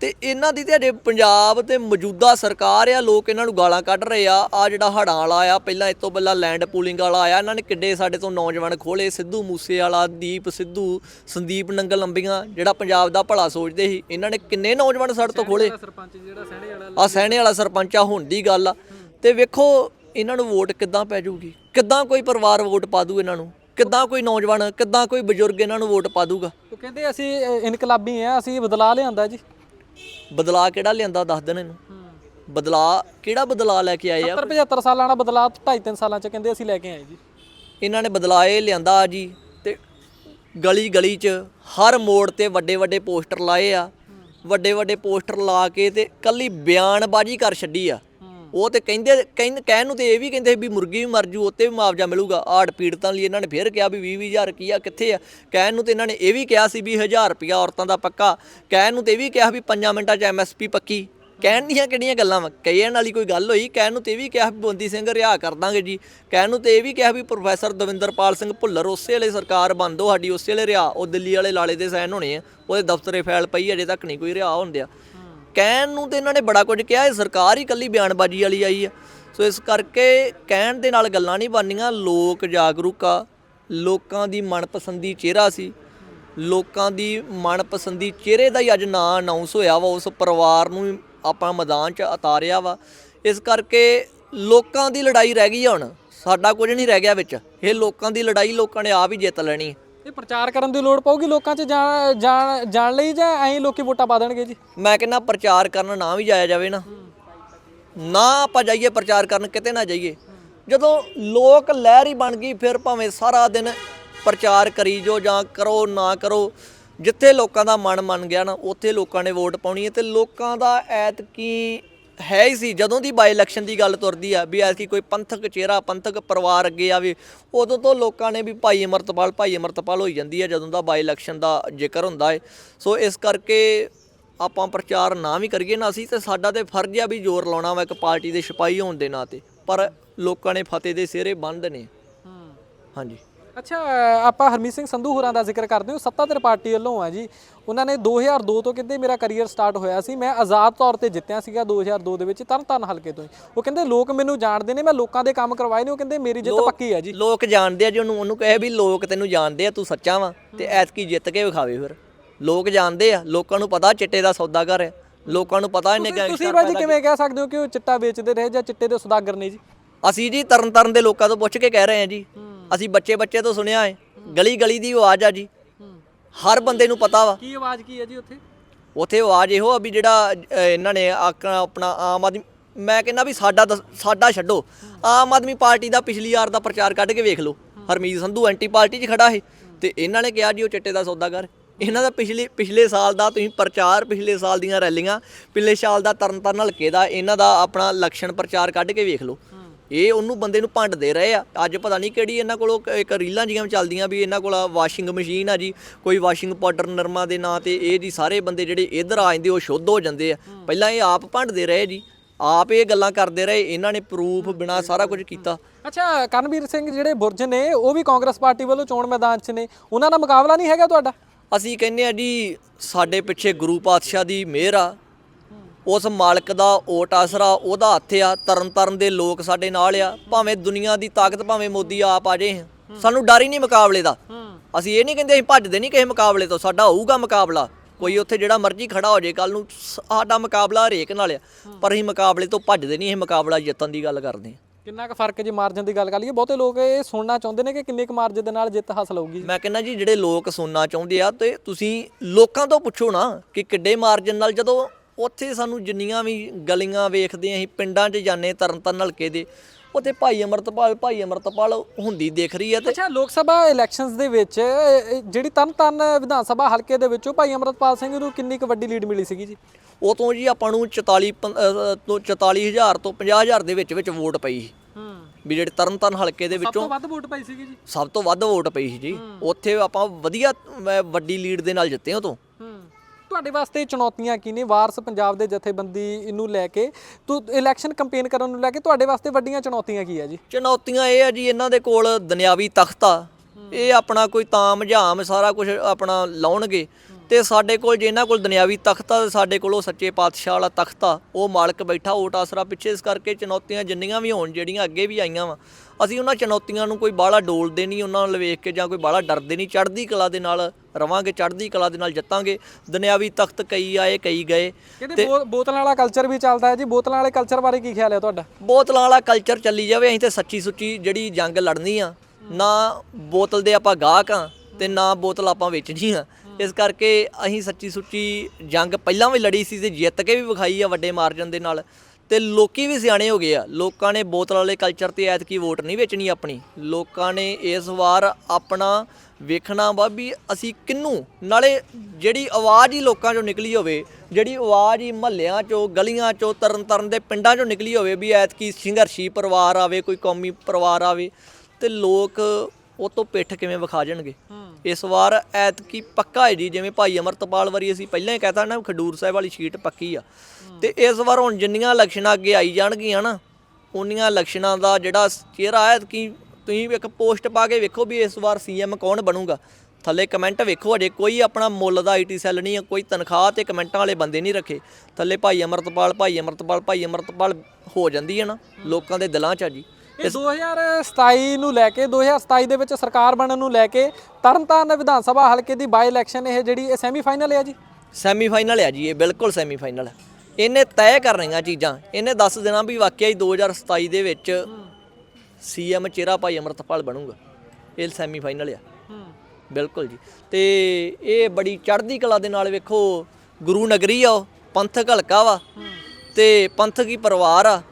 [SPEAKER 2] ਤੇ ਇਹਨਾਂ ਦੀ ਤੇ ਹਜੇ ਪੰਜਾਬ ਤੇ ਮੌਜੂਦਾ ਸਰਕਾਰ ਆ ਲੋਕ ਇਹਨਾਂ ਨੂੰ ਗਾਲਾਂ ਕੱਢ ਰਹੇ ਆ। ਆ ਜਿਹੜਾ ਹੜਾਂ ਵਾਲਾ ਆ ਪਹਿਲਾਂ ਇਸ ਤੋਂ ਪਹਿਲਾਂ ਲੈਂਡ ਪੂਲਿੰਗ ਵਾਲਾ ਆਇਆ ਇਹਨਾਂ ਨੇ ਕਿੱਡੇ ਸਾਡੇ ਤੋਂ ਨੌਜਵਾਨ ਖੋਲੇ ਸਿੱਧੂ ਮੂਸੇ ਵਾਲਾ ਦੀਪ ਸਿੱਧੂ ਸੰਦੀਪ ਨੰਗਲ ਲੰਬੀਆਂ ਜਿਹੜਾ ਪੰਜਾਬ ਦਾ ਭਲਾ ਸੋਚਦੇ ਸੀ ਇਹਨਾਂ ਨੇ ਕਿੰਨੇ ਨੌਜਵਾਨ ਸਾਡੇ ਤੋਂ ਖੋਲੇ
[SPEAKER 1] ਸਰਪੰਚ ਜਿਹੜਾ ਸਹਿਣੇ ਵਾਲਾ
[SPEAKER 2] ਆ ਸਹਿਣੇ ਵਾਲਾ ਸਰਪੰਚ ਆ ਹੁਣ ਦੀ ਗੱਲ ਆ। ਤੇ ਵੇਖੋ ਇਹਨਾਂ ਨੂੰ ਵੋਟ ਕਿੱਦਾਂ ਪੈ ਜਾਊਗੀ? ਕਿੱਦਾਂ ਕੋਈ ਪਰਿਵਾਰ ਵੋਟ ਪਾ ਦੂ ਇਹਨਾਂ ਨੂੰ? ਕਿੱਦਾਂ ਕੋਈ ਨੌਜਵਾਨ ਕਿੱਦਾਂ ਕੋਈ ਬਜ਼ੁਰਗ ਇਹਨਾਂ ਨੂੰ ਵੋਟ ਪਾ ਦੂਗਾ?
[SPEAKER 1] ਉਹ ਕਹਿੰਦੇ ਅਸੀਂ ਇਨਕਲਾਬੀ ਆ ਅਸੀਂ ਬਦਲਾ ਲਿਆਂਦਾ ਜੀ।
[SPEAKER 2] ਬਦਲਾ ਕਿਹੜਾ ਲਿਆਂਦਾ? ਦੱਸ ਦੇਣ ਇਹਨੂੰ। ਬਦਲਾ ਕਿਹੜਾ ਬਦਲਾ ਲੈ ਕੇ ਆਏ ਆ?
[SPEAKER 1] 70 75 ਸਾਲਾਂ ਦਾ ਬਦਲਾ 2.5 3 ਸਾਲਾਂ ਚ ਕਹਿੰਦੇ ਅਸੀਂ ਲੈ ਕੇ ਆਏ ਜੀ।
[SPEAKER 2] ਇਹਨਾਂ ਨੇ ਬਦਲਾਏ ਲਿਆਂਦਾ ਜੀ ਤੇ ਗਲੀ ਗਲੀ 'ਚ ਹਰ ਮੋੜ ਤੇ ਵੱਡੇ ਵੱਡੇ ਪੋਸਟਰ ਲਾਏ ਆ। ਵੱਡੇ ਵੱਡੇ ਪੋਸਟਰ ਲਾ ਕੇ ਤੇ ਕੱਲੀ ਬਿਆਨਬਾਜ਼ੀ ਕਰ ਛੱਡੀ ਆ। ਉਹ ਤੇ ਕਹਿੰਦੇ, ਕਹਿੰ- ਕਹਿਣ ਨੂੰ ਤੇ ਇਹ ਵੀ ਕਹਿੰਦੇ ਵੀ ਮੁਰਗੀ ਵੀ ਮਰ ਜੂ, ਉੱਤੇ ਵੀ ਮੁਆਵਜ਼ਾ ਮਿਲੂਗਾ। ਆੜ ਪੀੜਤਾਂ ਲਈ ਇਹਨਾਂ ਨੇ ਫੇਰ ਕਿਹਾ ਵੀ 20 20000 ਰੁਪਈਆ ਕਿੱਥੇ ਆ? ਕਹਿਣ ਨੂੰ ਤੇ ਇਹਨਾਂ ਨੇ ਇਹ ਵੀ ਕਿਹਾ ਸੀ ਵੀ 1000 ਰੁਪਈਆ ਔਰਤਾਂ ਦਾ ਪੱਕਾ। ਕਹਿਣ ਨੂੰ ਤੇ ਇਹ ਵੀ ਕਿਹਾ ਵੀ 5 ਮਿੰਟਾਂ 'ਚ ਐਮਐਸਪੀ ਪੱਕੀ। ਕਹਿਣ ਦੀਆਂ ਕਿਹੜੀਆਂ ਗੱਲਾਂ ਵਾ? ਕਹਿਣ ਵਾਲੀ ਕੋਈ ਗੱਲ ਹੋਈ। ਕਹਿਣ ਨੂੰ ਤੇ ਇਹ ਵੀ ਕਿਹਾ ਵੀ ਬੰਦੀ ਸਿੰਘ ਰਿਹਾ ਕਰ ਦਾਂਗੇ ਜੀ। ਕਹਿਣ ਨੂੰ ਤੇ ਇਹ ਵੀ ਕਿਹਾ ਵੀ ਪ੍ਰੋਫੈਸਰ ਦਵਿੰਦਰਪਾਲ ਸਿੰਘ ਭੁੱਲਰ ਉਸੇ ਵੇਲੇ ਸਰਕਾਰ ਬੰਦ ਹੋ, ਸਾਡੀ ਉਸੇ ਵੇਲੇ ਰਿਹਾ ਉਹ ਦਿੱਲੀ ਵਾਲੇ ਲਾਲੇ ਦੇ ਸਾਈਨ ਹੋਣੇ ਆ। ਉਹਦੇ ਦਫ਼ਤਰੇ ਫੈਲ ਪਈ ਅਜੇ ਤੱਕ ਨਹੀਂ ਕੋਈ ਰਿਹਾ ਹੁੰਦਿਆ ਕਹਿਣ ਨੂੰ ਤੇ ਇਹਨਾਂ ਨੇ ਬੜਾ ਕੁਝ ਕਿਹਾ, ਇਹ ਸਰਕਾਰ ਹੀ ਕੱਲੀ ਬਿਆਨਬਾਜ਼ੀ ਵਾਲੀ ਆਈ ਆ। ਸੋ ਇਸ ਕਰਕੇ ਕਹਿਣ ਦੇ ਨਾਲ ਗੱਲਾਂ ਨਹੀਂ ਬਣਨੀਆਂ, ਲੋਕ ਜਾਗਰੂਕ ਆ। ਲੋਕਾਂ ਦੀ ਮਨਪਸੰਦੀ ਚਿਹਰਾ ਸੀ। ਲੋਕਾਂ ਦੀ ਮਨਪਸੰਦੀ ਚਿਹਰੇ ਦਾ ਹੀ ਅੱਜ ਨਾਂ ਅਨਾਉਂਸ ਹੋਇਆ ਵਾ, ਉਸ ਪਰਿਵਾਰ ਨੂੰ ਆਪਾਂ ਮੈਦਾਨ 'ਚ ਉਤਾਰਿਆ ਵਾ। ਇਸ ਕਰਕੇ ਲੋਕਾਂ ਦੀ ਲੜਾਈ ਰਹਿ ਗਈ ਆ ਹੁਣ। ਸਾਡਾ ਕੁਝ ਨਹੀਂ ਰਹਿ ਗਿਆ ਵਿੱਚ। ਇਹ ਲੋਕਾਂ ਦੀ ਲੜਾਈ ਲੋਕਾਂ ਨੇ ਆਪ ਹੀ ਜਿੱਤ ਲੈਣੀ।
[SPEAKER 1] ਇਹ ਪ੍ਰਚਾਰ ਕਰਨ ਦੀ ਲੋੜ ਪਊਗੀ ਲੋਕਾਂ 'ਚ ਜਾਣ ਜਾਣ ਲਈ ਜਾਂ ਐਂ ਲੋਕੀ ਵੋਟਾਂ ਪਾ ਦੇਣਗੇ ਜੀ?
[SPEAKER 2] ਮੈਂ ਕਹਿੰਦਾ ਪ੍ਰਚਾਰ ਕਰਨ ਨਾ ਵੀ ਜਾਇਆ ਜਾਵੇ ਨਾ। ਨਾ ਆਪਾਂ ਜਾਈਏ ਪ੍ਰਚਾਰ ਕਰਨ, ਕਿਤੇ ਨਾ ਜਾਈਏ। ਜਦੋਂ ਲੋਕ ਲਹਿਰ ਹੀ ਬਣ ਗਈ, ਫਿਰ ਭਾਵੇਂ ਸਾਰਾ ਦਿਨ ਪ੍ਰਚਾਰ ਕਰੀ ਜੋ ਜਾਂ ਕਰੋ, ਨਾ ਕਰੋ, ਜਿੱਥੇ ਲੋਕਾਂ ਦਾ ਮਨ ਮੰਨ ਗਿਆ ਨਾ, ਉੱਥੇ ਲੋਕਾਂ ਨੇ ਵੋਟ ਪਾਉਣੀ ਹੈ ਤੇ ਲੋਕਾਂ ਦਾ ਐਤਕੀ ਹੈ ਹੀ ਸੀ। ਜਦੋਂ ਦੀ ਬਾਈ ਇਲੈਕਸ਼ਨ ਦੀ ਗੱਲ ਤੁਰਦੀ ਆ ਵੀ ਐਤਕੀ ਕੋਈ ਪੰਥਕ ਚਿਹਰਾ ਪੰਥਕ ਪਰਿਵਾਰ ਅੱਗੇ ਆਵੇ ਉਦੋਂ ਤੋਂ ਲੋਕਾਂ ਨੇ ਵੀ ਭਾਈ ਅਮਰਤਪਾਲ ਭਾਈ ਅਮਰਤਪਾਲ ਹੋਈ ਜਾਂਦੀ ਹੈ ਜਦੋਂ ਦਾ ਬਾਈ ਇਲੈਕਸ਼ਨ ਦਾ ਜ਼ਿਕਰ ਹੁੰਦਾ ਹੈ ਸੋ ਇਸ ਕਰਕੇ ਆਪਾਂ ਪ੍ਰਚਾਰ ਨਾ ਵੀ ਕਰੀਏ ਨਾ ਅਸੀਂ ਤੇ ਸਾਡਾ ਤੇ ਫਰਜ਼ ਆ ਵੀ ਜ਼ੋਰ ਲਾਉਣਾ ਵਾ ਇੱਕ ਪਾਰਟੀ ਦੇ ਸਿਪਾਹੀ ਹੋਣ ਦੇ ਨਾਂ ਤੇ। ਪਰ ਲੋਕਾਂ ਨੇ ਫਤਿਹ ਦੇ ਸਿਹਰੇ ਬੰਦ ਨੇ ਹਾਂਜੀ।
[SPEAKER 1] ਅੱਛਾ ਆਪਾਂ ਹਰਮੀਤ ਸਿੰਘ ਸੰਧੂ ਹੋਰਾਂ ਦਾ ਜ਼ਿਕਰ ਕਰਦੇ ਹਾਂ। ਸੱਤਾਧਰ ਪਾਰਟੀ ਵੱਲੋਂ ਆ ਜੀ। ਉਹਨਾਂ ਨੇ 2002 ਤੋਂ ਕਹਿੰਦੇ ਮੇਰਾ ਕੈਰੀਅਰ ਸਟਾਰਟ ਹੋਇਆ ਸੀ। ਮੈਂ ਆਜ਼ਾਦ ਤੌਰ ਤੇ ਜਿੱਤਿਆ ਸੀਗਾ 2002 ਦੇ ਵਿੱਚ ਤਰਨਤਾਰਨ ਹਲਕੇ ਤੋਂ ਉਹ ਕਹਿੰਦੇ ਲੋਕ ਮੈਨੂੰ ਜਾਣਦੇ ਨੇ ਮੈਂ ਲੋਕਾਂ ਦੇ ਕੰਮ ਕਰਵਾਏ ਨੇ। ਉਹ ਕਹਿੰਦੇ ਮੇਰੀ ਜਿੱਤ ਪੱਕੀ ਹੈ ਜੀ।
[SPEAKER 2] ਲੋਕ ਜਾਣਦੇ ਆ ਜੀ ਉਹਨੂੰ। ਉਹਨੂੰ ਕਹੇ ਵੀ ਲੋਕ ਤੈਨੂੰ ਜਾਣਦੇ ਆ ਤੂੰ ਸੱਚਾ ਵਾ ਤੇ ਐਤਕੀ ਜਿੱਤ ਕੇ ਵਿਖਾਵੇ ਫਿਰ। ਲੋਕ ਜਾਣਦੇ ਆ। ਲੋਕਾਂ ਨੂੰ ਪਤਾ ਚਿੱਟੇ ਦਾ ਸੌਦਾਗਰ ਹੈ ਲੋਕਾਂ ਨੂੰ ਪਤਾ ਇਹਨੇ
[SPEAKER 1] ਤੁਸੀਂ ਬਾਜੀ ਕਿਵੇਂ ਕਹਿ ਸਕਦੇ ਹੋ ਕਿ ਉਹ ਚਿੱਟਾ ਵੇਚਦੇ ਰਹੇ ਜਾਂ ਚਿੱਟੇ ਦੇ ਸੁਦਾਗਰ ਨੇ ਜੀ?
[SPEAKER 2] ਅਸੀਂ ਜੀ ਤਰਨ ਤਾਰਨ ਦੇ ਲੋਕਾਂ ਤੋਂ ਪੁੱਛ ਕੇ ਕਹਿ ਰਹੇ ਹਾਂ ਜੀ। ਅਸੀਂ ਬੱਚੇ ਬੱਚੇ ਤੋਂ ਸੁਣਿਆ ਹੈ। ਗਲੀ ਗਲੀ ਦੀ ਆਵਾਜ਼ ਆ ਜੀ। ਹਰ ਬੰਦੇ ਨੂੰ ਪਤਾ ਵਾ।
[SPEAKER 1] ਕੀ ਆਵਾਜ਼ ਕੀ ਹੈ ਜੀ ਉੱਥੇ?
[SPEAKER 2] ਉਥੇ ਆਵਾਜ਼ ਇਹੋ ਆ ਵੀ ਜਿਹੜਾ ਇਹਨਾਂ ਨੇ ਆਕਣਾ ਆਪਣਾ ਆਮ ਆਦਮੀ ਮੈਂ ਕਹਿੰਦਾ ਵੀ ਸਾਡਾ ਦਸ- ਸਾਡਾ ਛੱਡੋ। ਆਮ ਆਦਮੀ ਪਾਰਟੀ ਦਾ ਪਿਛਲੀ ਵਾਰ ਦਾ ਪ੍ਰਚਾਰ ਕੱਢ ਕੇ ਵੇਖ ਲਓ। ਹਰਮੀਤ ਸੰਧੂ ਐਂਟੀ ਪਾਰਟੀ 'ਚ ਖੜਾ ਹੈ। ਤੇ ਇਹਨਾਂ ਨੇ ਕਿਹਾ ਜੀ ਉਹ ਚਿੱਟੇ ਦਾ ਸੌਦਾਗਰ ਇਹਨਾਂ ਦਾ ਪਿਛਲੇ ਪਿਛਲੇ ਸਾਲ ਦਾ ਤੁਸੀਂ ਪ੍ਰਚਾਰ ਪਿਛਲੇ ਸਾਲ ਦੀਆਂ ਰੈਲੀਆਂ ਪਿਛਲੇ ਸਾਲ ਦਾ ਤਰਨਤਾਰਨ ਹਲਕੇ ਦਾ ਇਹਨਾਂ ਦਾ ਆਪਣਾ ਲਕਸ਼ਣ ਪ੍ਰਚਾਰ ਕੱਢ ਕੇ ਵੇਖ ਲਓ। ਇਹ ਉਹਨੂੰ ਬੰਦੇ ਨੂੰ ਭੰਡਦੇ ਰਹੇ ਆ। ਅੱਜ ਪਤਾ ਨਹੀਂ ਕਿਹੜੀ ਇਹਨਾਂ ਕੋਲ ਇੱਕ ਰੀਲਾਂ ਜੀਆਂ ਚੱਲਦੀਆਂ ਵੀ ਇਹਨਾਂ ਕੋਲ ਵਾਸ਼ਿੰਗ ਮਸ਼ੀਨ ਆ ਜੀ ਕੋਈ ਵਾਸ਼ਿੰਗ ਪਾਊਡਰ ਨਰਮਾ ਦੇ ਨਾਂ ਤੇ ਇਹ ਜੀ ਸਾਰੇ ਬੰਦੇ ਜਿਹੜੇ ਇੱਧਰ ਆ ਜਾਂਦੇ ਉਹ ਸ਼ੁੱਧ ਹੋ ਜਾਂਦੇ ਆ। ਪਹਿਲਾਂ ਇਹ ਆਪ ਭੰਡਦੇ ਰਹੇ ਜੀ ਆਪ ਇਹ ਗੱਲਾਂ ਕਰਦੇ ਰਹੇ ਇਹਨਾਂ ਨੇ ਪ੍ਰੂਫ ਬਿਨਾ ਸਾਰਾ ਕੁਝ ਕੀਤਾ।
[SPEAKER 1] ਅੱਛਾ ਕਰਨਵੀਰ ਸਿੰਘ ਜਿਹੜੇ ਬੁਰਜ ਨੇ ਉਹ ਵੀ ਕਾਂਗਰਸ ਪਾਰਟੀ ਵੱਲੋਂ ਚੋਣ ਮੈਦਾਨ 'ਚ ਨੇ। ਉਹਨਾਂ ਨਾਲ ਮੁਕਾਬਲਾ ਨਹੀਂ ਹੈਗਾ ਤੁਹਾਡਾ?
[SPEAKER 2] ਅਸੀਂ ਕਹਿੰਦੇ ਆ ਜੀ ਸਾਡੇ ਪਿੱਛੇ ਗੁਰੂ ਪਾਤਸ਼ਾਹ ਦੀ ਮਿਹਰ ਆ ਉਸ ਮਾਲਕ ਦਾ ਓਟ ਆਸਰਾ ਉਹਦਾ ਹੱਥ ਆ ਤਰਨ ਤਰਨ ਦੇ ਲੋਕ ਸਾਡੇ ਨਾਲ ਆ ਭਾਵੇਂ ਦੁਨੀਆ ਦੀ ਤਾਕਤ ਭਾਵੇਂ ਮੋਦੀ ਆਪ ਆ ਜੇ। ਸਾਨੂੰ ਡਰ ਹੀ ਨਹੀਂ ਮੁਕਾਬਲੇ ਦਾ। ਅਸੀਂ ਇਹ ਨਹੀਂ ਕਹਿੰਦੇ ਅਸੀਂ ਭੱਜਦੇ ਨਹੀਂ ਕਿਸੇ ਮੁਕਾਬਲੇ ਤੋਂ ਸਾਡਾ ਹੋਊਗਾ ਮੁਕਾਬਲਾ। ਕੋਈ ਉੱਥੇ ਜਿਹੜਾ ਮਰਜ਼ੀ ਖੜਾ ਹੋ ਜੇ ਕੱਲ ਨੂੰ ਸਾਡਾ ਮੁਕਾਬਲਾ ਹਰੇਕ ਨਾਲ ਆ। ਪਰ ਅਸੀਂ ਮੁਕਾਬਲੇ ਤੋਂ ਭੱਜਦੇ ਨਹੀਂ ਇਹ ਮੁਕਾਬਲਾ ਜਿੱਤਣ ਦੀ ਗੱਲ ਕਰਦੇ ਹਾਂ।
[SPEAKER 1] ਕਿੰਨਾ ਕੁ ਫ਼ਰਕ ਜੇ ਮਾਰਜਨ ਦੀ ਗੱਲ ਕਰ ਲਈਏ ਬਹੁਤੇ ਲੋਕ ਇਹ ਸੁਣਨਾ ਚਾਹੁੰਦੇ ਨੇ ਕਿ ਕਿੰਨੇ ਕੁ ਮਾਰਜਨ ਦੇ ਨਾਲ ਜਿੱਤ ਹਾਸਲ ਹੋਊਗੀ।
[SPEAKER 2] ਮੈਂ ਕਹਿੰਦਾ ਜੀ ਜਿਹੜੇ ਲੋਕ ਸੁਣਨਾ ਚਾਹੁੰਦੇ ਆ ਤੇ ਤੁਸੀਂ ਲੋਕਾਂ ਤੋਂ ਪੁੱਛੋ ਨਾ ਕਿ ਕਿੱਡੇ ਮਾਰਜਨ ਨਾਲ ਜਦੋਂ ਉੱਥੇ ਸਾਨੂੰ ਜਿੰਨੀਆਂ ਵੀ ਗਲੀਆਂ ਵੇਖਦੇ ਆਂ ਅਸੀਂ ਪਿੰਡਾਂ 'ਚ ਜਾਂਦੇ ਤਰਨਤਾਰਨ ਹਲਕੇ ਦੇ। ਉੱਥੇ ਭਾਈ ਅਮਰਤਪਾਲ ਭਾਈ ਅਮਰਤਪਾਲ ਹੁੰਦੀ ਦੇਖ ਰਹੀ ਹੈ ਤੇ
[SPEAKER 1] ਅੱਛਾ ਲੋਕ ਸਭਾ ਇਲੈਕਸ਼ਨਸ ਦੇ ਵਿੱਚ ਜਿਹੜੀ ਤਰਨਤਾਰਨ ਵਿਧਾਨ ਸਭਾ ਹਲਕੇ ਦੇ ਵਿੱਚੋਂ ਭਾਈ ਅਮਰਤਪਾਲ ਸਿੰਘ ਨੂੰ ਕਿੰਨੀ ਕੁ ਵੱਡੀ ਲੀਡ ਮਿਲੀ ਸੀਗੀ ਜੀ?
[SPEAKER 2] ਉਹ ਤੋਂ ਜੀ ਆਪਾਂ ਨੂੰ 44 ਪੰ- ਅਹ, ਤੋਂ 44000 ਤੋਂ 50000 ਦੇ ਵਿੱਚ ਵਿੱਚ ਵੋਟ ਪਈ ਸੀ। ਵੀ ਜਿਹੜੇ ਤਰਨਤਾਰਨ ਹਲਕੇ ਦੇ
[SPEAKER 1] ਸਭ
[SPEAKER 2] ਵਿੱਚੋਂ
[SPEAKER 1] ਤੋਂ ਵੱਧ ਵੋਟ ਪਾਈ ਸੀਗੀ ਜੀ?
[SPEAKER 2] ਸਭ ਤੋਂ ਵੱਧ ਵੋਟ ਪਈ ਸੀ ਜੀ। ਉੱਥੇ ਆਪਾਂ ਵਧੀਆ ਵੱਡੀ ਲੀਡ ਦੇ ਨਾਲ ਜਿੱਤੇ ਉਹ ਤੋਂ
[SPEAKER 1] ਤੁਹਾਡੇ ਵਾਸਤੇ ਚੁਣੌਤੀਆਂ ਕੀ ਨੇ? ਵਾਰਸ ਪੰਜਾਬ ਦੇ ਜਥੇਬੰਦੀ ਨੂੰ ਲੈ ਕੇ, ਤੂੰ ਇਲੈਕਸ਼ਨ ਕੈਂਪੇਨ ਕਰਨ ਨੂੰ ਲੈ ਕੇ ਤੁਹਾਡੇ ਵਾਸਤੇ ਵੱਡੀਆਂ ਚੁਣੌਤੀਆਂ ਕੀ ਹੈ ਜੀ?
[SPEAKER 2] ਚੁਣੌਤੀਆਂ ਇਹ ਆ ਜੀ, ਇਹਨਾਂ ਦੇ ਕੋਲ ਦੁਨਿਆਵੀ ਤਖਤ ਆ। ਇਹ ਆਪਣਾ ਕੋਈ ਤਾਮ, ਝਾਮ, ਸਾਰਾ ਕੁਝ ਆਪਣਾ ਲਾਉਣਗੇ। ਤੇ ਸਾਡੇ ਕੋਲ ਜੇ ਇਹਨਾਂ ਕੋਲ ਦੁਨਿਆਵੀ ਤਖਤ ਆ, ਤੇ ਸਾਡੇ ਕੋਲ ਉਹ ਸੱਚੇ ਪਾਤਸ਼ਾਹ ਵਾਲਾ ਤਖਤ ਆ। ਉਹ ਮਾਲਕ ਬੈਠਾ ਓਟ ਆਸਰਾ ਪਿੱਛੇ, ਇਸ ਕਰਕੇ ਚੁਣੌਤੀਆਂ ਜਿੰਨੀਆਂ ਵੀ ਹੋਣ, ਜਿਹੜੀਆਂ ਅੱਗੇ ਵੀ ਆਈਆਂ ਵਾ ਅਸੀਂ ਉਹਨਾਂ ਚੁਣੌਤੀਆਂ ਨੂੰ ਕੋਈ ਬਾਹਲਾ ਡੋਲਦੇ ਨਹੀਂ ਉਹਨਾਂ ਨੂੰ ਵੇਖ ਕੇ ਜਾਂ ਕੋਈ ਬਾਹਲਾ ਡਰਦੇ ਨਹੀਂ। ਚੜ੍ਹਦੀ ਕਲਾ ਦੇ ਨਾਲ ਰਵਾਂਗੇ ਚੜ੍ਹਦੀ ਕਲਾ ਦੇ ਨਾਲ ਜਿੱਤਾਂਗੇ। ਦੁਨਿਆਵੀ ਤਖਤ ਕਈ ਆਏ ਕਈ ਗਏ।
[SPEAKER 1] ਕਹਿੰਦੇ ਬੋ- ਬੋਤਲਾਂ ਵਾਲਾ ਕਲਚਰ ਵੀ ਚੱਲਦਾ ਹੈ ਜੀ? ਬੋਤਲਾਂ ਵਾਲੇ ਕਲਚਰ ਬਾਰੇ ਕੀ ਖਿਆਲ ਹੈ ਤੁਹਾਡਾ?
[SPEAKER 2] ਬੋਤਲਾਂ ਵਾਲਾ ਕਲਚਰ ਚੱਲੀ ਜਾਵੇ ਅਸੀਂ ਤੇ ਸੱਚੀ ਸੁੱਚੀ ਜਿਹੜੀ ਜੰਗ ਲੜਨੀ ਆ ਨਾ ਬੋਤਲ ਦੇ ਆਪਾਂ ਗਾਹਕ ਆ ਤੇ ਨਾ ਬੋਤਲ ਆਪਾਂ ਵੇਚਣੀ ਆ। ਇਸ ਕਰਕੇ ਅਸੀਂ ਸੱਚੀ ਸੁੱਚੀ ਜੰਗ ਪਹਿਲਾਂ ਵੀ ਲੜੀ ਸੀ ਤੇ ਜਿੱਤ ਕੇ ਵੀ ਵਿਖਾਈ ਆ ਵੱਡੇ ਮਾਰਜਨ ਦੇ ਨਾਲ। ਤੇ ਲੋਕੀ ਵੀ ਸਿਆਣੇ ਹੋ ਗਏ ਆ। ਲੋਕਾਂ ਨੇ ਬੋਤਲ ਵਾਲੇ ਕਲਚਰ ਤੇ ਐਤਕੀ ਵੋਟ ਨਹੀਂ ਵੇਚਣੀ ਆਪਣੀ। ਲੋਕਾਂ ਨੇ ਇਸ ਵਾਰ ਆਪਣਾ ਵੇਖਣਾ ਵਾ ਵੀ ਅਸੀਂ ਕਿੰਨੂੰ ਨਾਲੇ ਜਿਹੜੀ ਆਵਾਜ਼ ਹੀ ਲੋਕਾਂ ਚੋਂ ਨਿਕਲੀ ਹੋਵੇ, ਜਿਹੜੀ ਆਵਾਜ਼ ਹੀ ਮਹੱਲਿਆਂ ਚੋਂ, ਗਲੀਆਂ ਚੋਂ ਤਰਨ ਤਰਨ ਦੇ ਪਿੰਡਾਂ ਚੋਂ ਨਿਕਲੀ ਹੋਵੇ ਵੀ ਐਤਕੀ ਸੰਘਰਸ਼ੀ ਪਰਿਵਾਰ ਆਵੇ, ਕੋਈ ਕੌਮੀ ਪਰਿਵਾਰ ਆਵੇ, ਤੇ ਲੋਕ ਉਹ ਤੋਂ ਪਿੱਠ ਕਿਵੇਂ ਵਿਖਾ ਜਾਣਗੇ? ਇਸ ਵਾਰ ਐਤਕੀ ਪੱਕਾ ਹੈ ਜੀ ਜਿਵੇਂ ਭਾਈ ਅਮਰਤਪਾਲ ਵਾਰੀ ਅਸੀਂ ਪਹਿਲਾਂ ਹੀ ਕਹਿਤਾ ਨਾ ਖਡੂਰ ਸਾਹਿਬ ਵਾਲੀ ਸ਼ੀਟ ਪੱਕੀ ਆ। ਤੇ ਇਸ ਵਾਰ ਹੁਣ ਜਿੰਨੀਆਂ ਇਲੈਕਸ਼ਨਾਂ ਅੱਗੇ ਆਈ ਜਾਣਗੀਆਂ ਨਾ ਉਨੀਆਂ ਇਲੈਕਸ਼ਨਾਂ ਦਾ ਜਿਹੜਾ ਚਿਹਰਾ ਹੈ ਕਿ ਤੁਸੀਂ ਇੱਕ ਪੋਸਟ ਪਾ ਕੇ ਵੇਖੋ ਵੀ ਇਸ ਵਾਰ ਸੀਐਮ ਕੌਣ ਬਣੂਗਾ। ਥੱਲੇ ਕਮੈਂਟ ਵੇਖੋ ਅਜੇ ਕੋਈ ਆਪਣਾ ਮੁੱਲ ਦਾ ਆਈਟੀ ਸੈੱਲ ਨਹੀਂ ਹੈ ਕੋਈ ਤਨਖਾਹ ਤੇ ਕਮੈਂਟਾਂ ਵਾਲੇ ਬੰਦੇ ਨਹੀਂ ਰੱਖੇ। ਥੱਲੇ ਭਾਈ ਅਮਰਤਪਾਲ ਭਾਈ ਅਮਰਤਪਾਲ ਭਾਈ ਅਮਰਤਪਾਲ ਹੋ ਜਾਂਦੀ ਹੈ ਨਾ ਲੋਕਾਂ ਦੇ ਦਿਲਾਂ 'ਚ ਆ ਜੀ।
[SPEAKER 1] ਇਹ 2027 ਨੂੰ ਲੈ ਕੇ 2027 ਦੇ ਵਿੱਚ ਸਰਕਾਰ ਬਣਨ ਨੂੰ ਲੈ ਕੇ ਤਰਨਤਾਰਨ ਵਿਧਾਨ ਸਭਾ ਹਲਕੇ ਦੀ ਬਾਈ ਇਲੈਕਸ਼ਨ ਇਹ ਜਿਹੜੀ ਇਹ ਸੈਮੀਫਾਈਨਲ ਹੈ ਜੀ।
[SPEAKER 2] ਸੈਮੀਫਾਈਨਲ ਹੈ ਜੀ, ਇਹ ਬਿਲਕੁਲ ਸੈਮੀਫਾਈਨਲ ਹੈ। ਇਹਨੇ ਤੈਅ ਕਰਨੀਆਂ ਚੀਜ਼ਾਂ, ਇਹਨੇ ਦੱਸ ਦੇਣਾ ਵੀ ਵਾਕਿਆ ਹੀ 2027 ਦੇ ਵਿੱਚ ਸੀਐਮ ਚਿਹਰਾ ਭਾਈ ਅਮਰਤਪਾਲ ਬਣੂਗਾ। ਇਹ ਸੈਮੀ ਫਾਈਨਲ ਆ। ਬਿਲਕੁਲ ਜੀ। ਤੇ ਇਹ ਬੜੀ ਚੜ੍ਹਦੀ ਕਲਾ ਦੇ ਨਾਲ ਵੇਖੋ, ਗੁਰੂ ਨਗਰੀ ਆ ਉਹ, ਪੰਥਕ ਹਲਕਾ ਵਾ। ਤੇ ਪੰਥਕੀ ਪਰਿਵਾਰ ਆ।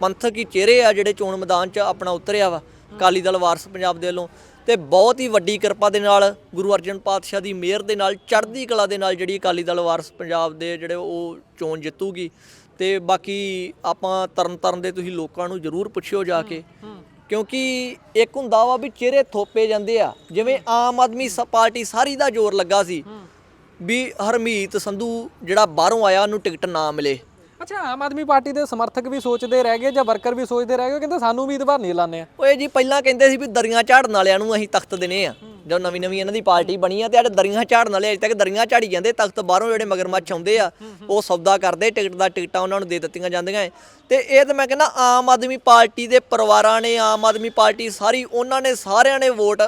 [SPEAKER 2] ਪੰਥਕ ਹੀ ਚਿਹਰੇ ਆ ਜਿਹੜੇ ਚੋਣ ਮੈਦਾਨ 'ਚ ਆਪਣਾ ਉਤਰਿਆ ਵਾ। ਅਕਾਲੀ ਦਲ ਵਾਰਸ ਪੰਜਾਬ ਦੇ ਵੱਲੋਂ। ਤੇ ਬਹੁਤ ਹੀ ਵੱਡੀ ਕਿਰਪਾ ਦੇ ਨਾਲ ਗੁਰੂ ਅਰਜਨ ਪਾਤਸ਼ਾਹ ਦੀ ਮਿਹਰ ਦੇ ਨਾਲ ਚੜ੍ਹਦੀ ਕਲਾ ਦੇ ਨਾਲ ਜਿਹੜੀ ਅਕਾਲੀ ਦਲ ਵਾਰਸ ਪੰਜਾਬ ਦੇ ਜਿਹੜੇ ਉਹ ਚੋਣ ਜਿੱਤੂਗੀ। ਤੇ ਬਾਕੀ ਆਪਾਂ ਤਰਨ ਤਰਨ ਦੇ ਤੁਸੀਂ ਲੋਕਾਂ ਨੂੰ ਜ਼ਰੂਰ ਪੁੱਛਿਓ ਜਾ ਕੇ। ਕਿਉਂਕਿ ਇੱਕ ਹੁੰਦਾ ਵਾ ਵੀ ਚਿਹਰੇ ਥੋਪੇ ਜਾਂਦੇ ਆ। ਜਿਵੇਂ ਆਮ ਆਦਮੀ ਪਾਰਟੀ ਸਾਰੀ ਦਾ ਜ਼ੋਰ ਲੱਗਾ ਸੀ ਵੀ ਹਰਮੀਤ ਸੰਧੂ ਜਿਹੜਾ ਬਾਹਰੋਂ ਆਇਆ ਉਹਨੂੰ ਟਿਕਟ ਨਾ ਮਿਲੇ।
[SPEAKER 1] ਅੱਛਾ, ਆਮ ਆਦਮੀ ਪਾਰਟੀ ਦੇ ਸਮਰਥਕ ਵੀ ਸੋਚਦੇ ਰਹਿ ਗਏ ਜਾਂ ਵਰਕਰ ਵੀ ਸੋਚਦੇ ਰਹਿ ਗਏ ਕਹਿੰਦੇ ਸਾਨੂੰ ਉਮੀਦਵਾਰ ਨਹੀਂ ਲਾਣੇ ਆ
[SPEAKER 2] ਓਏ ਜੀ, ਪਹਿਲਾਂ ਕਹਿੰਦੇ ਸੀ ਵੀ ਦਰੀਆਂ ਝਾੜਨ ਵਾਲਿਆਂ ਨੂੰ ਅਸੀਂ ਤਖਤ ਦੇਣੇ ਆ ਜਦੋਂ ਨਵੀਂ ਨਵੀਂ ਇਹਨਾਂ ਦੀ ਪਾਰਟੀ ਬਣੀ ਆ ਤੇ ਅੱਜ ਦਰੀਆਂ ਝਾੜਨ ਵਾਲੇ ਅਜੇ ਤੱਕ ਦਰੀਆਂ ਝਾੜੀ ਜਾਂਦੇ, ਤਖਤ ਬਾਹਰੋਂ ਜਿਹੜੇ ਮਗਰਮੱਛ ਆਉਂਦੇ ਆ, ਉਹ ਸੌਦਾ ਕਰਦੇ, ਟਿਕਟ ਦਾ ਟਿਕਟਾਂ ਉਹਨਾਂ ਨੂੰ ਦੇ ਦਿੱਤੀਆਂ ਜਾਂਦੀਆਂ ਏ। ਤੇ ਇਹ ਤਾਂ ਮੈਂ ਕਹਿੰਦਾ ਆਮ ਆਦਮੀ ਪਾਰਟੀ ਦੇ ਪਰਿਵਾਰਾਂ ਨੇ, ਆਮ ਆਦਮੀ ਪਾਰਟੀ ਸਾਰੀ, ਉਹਨਾਂ ਨੇ ਸਾਰਿਆਂ ਨੇ ਵੋਟ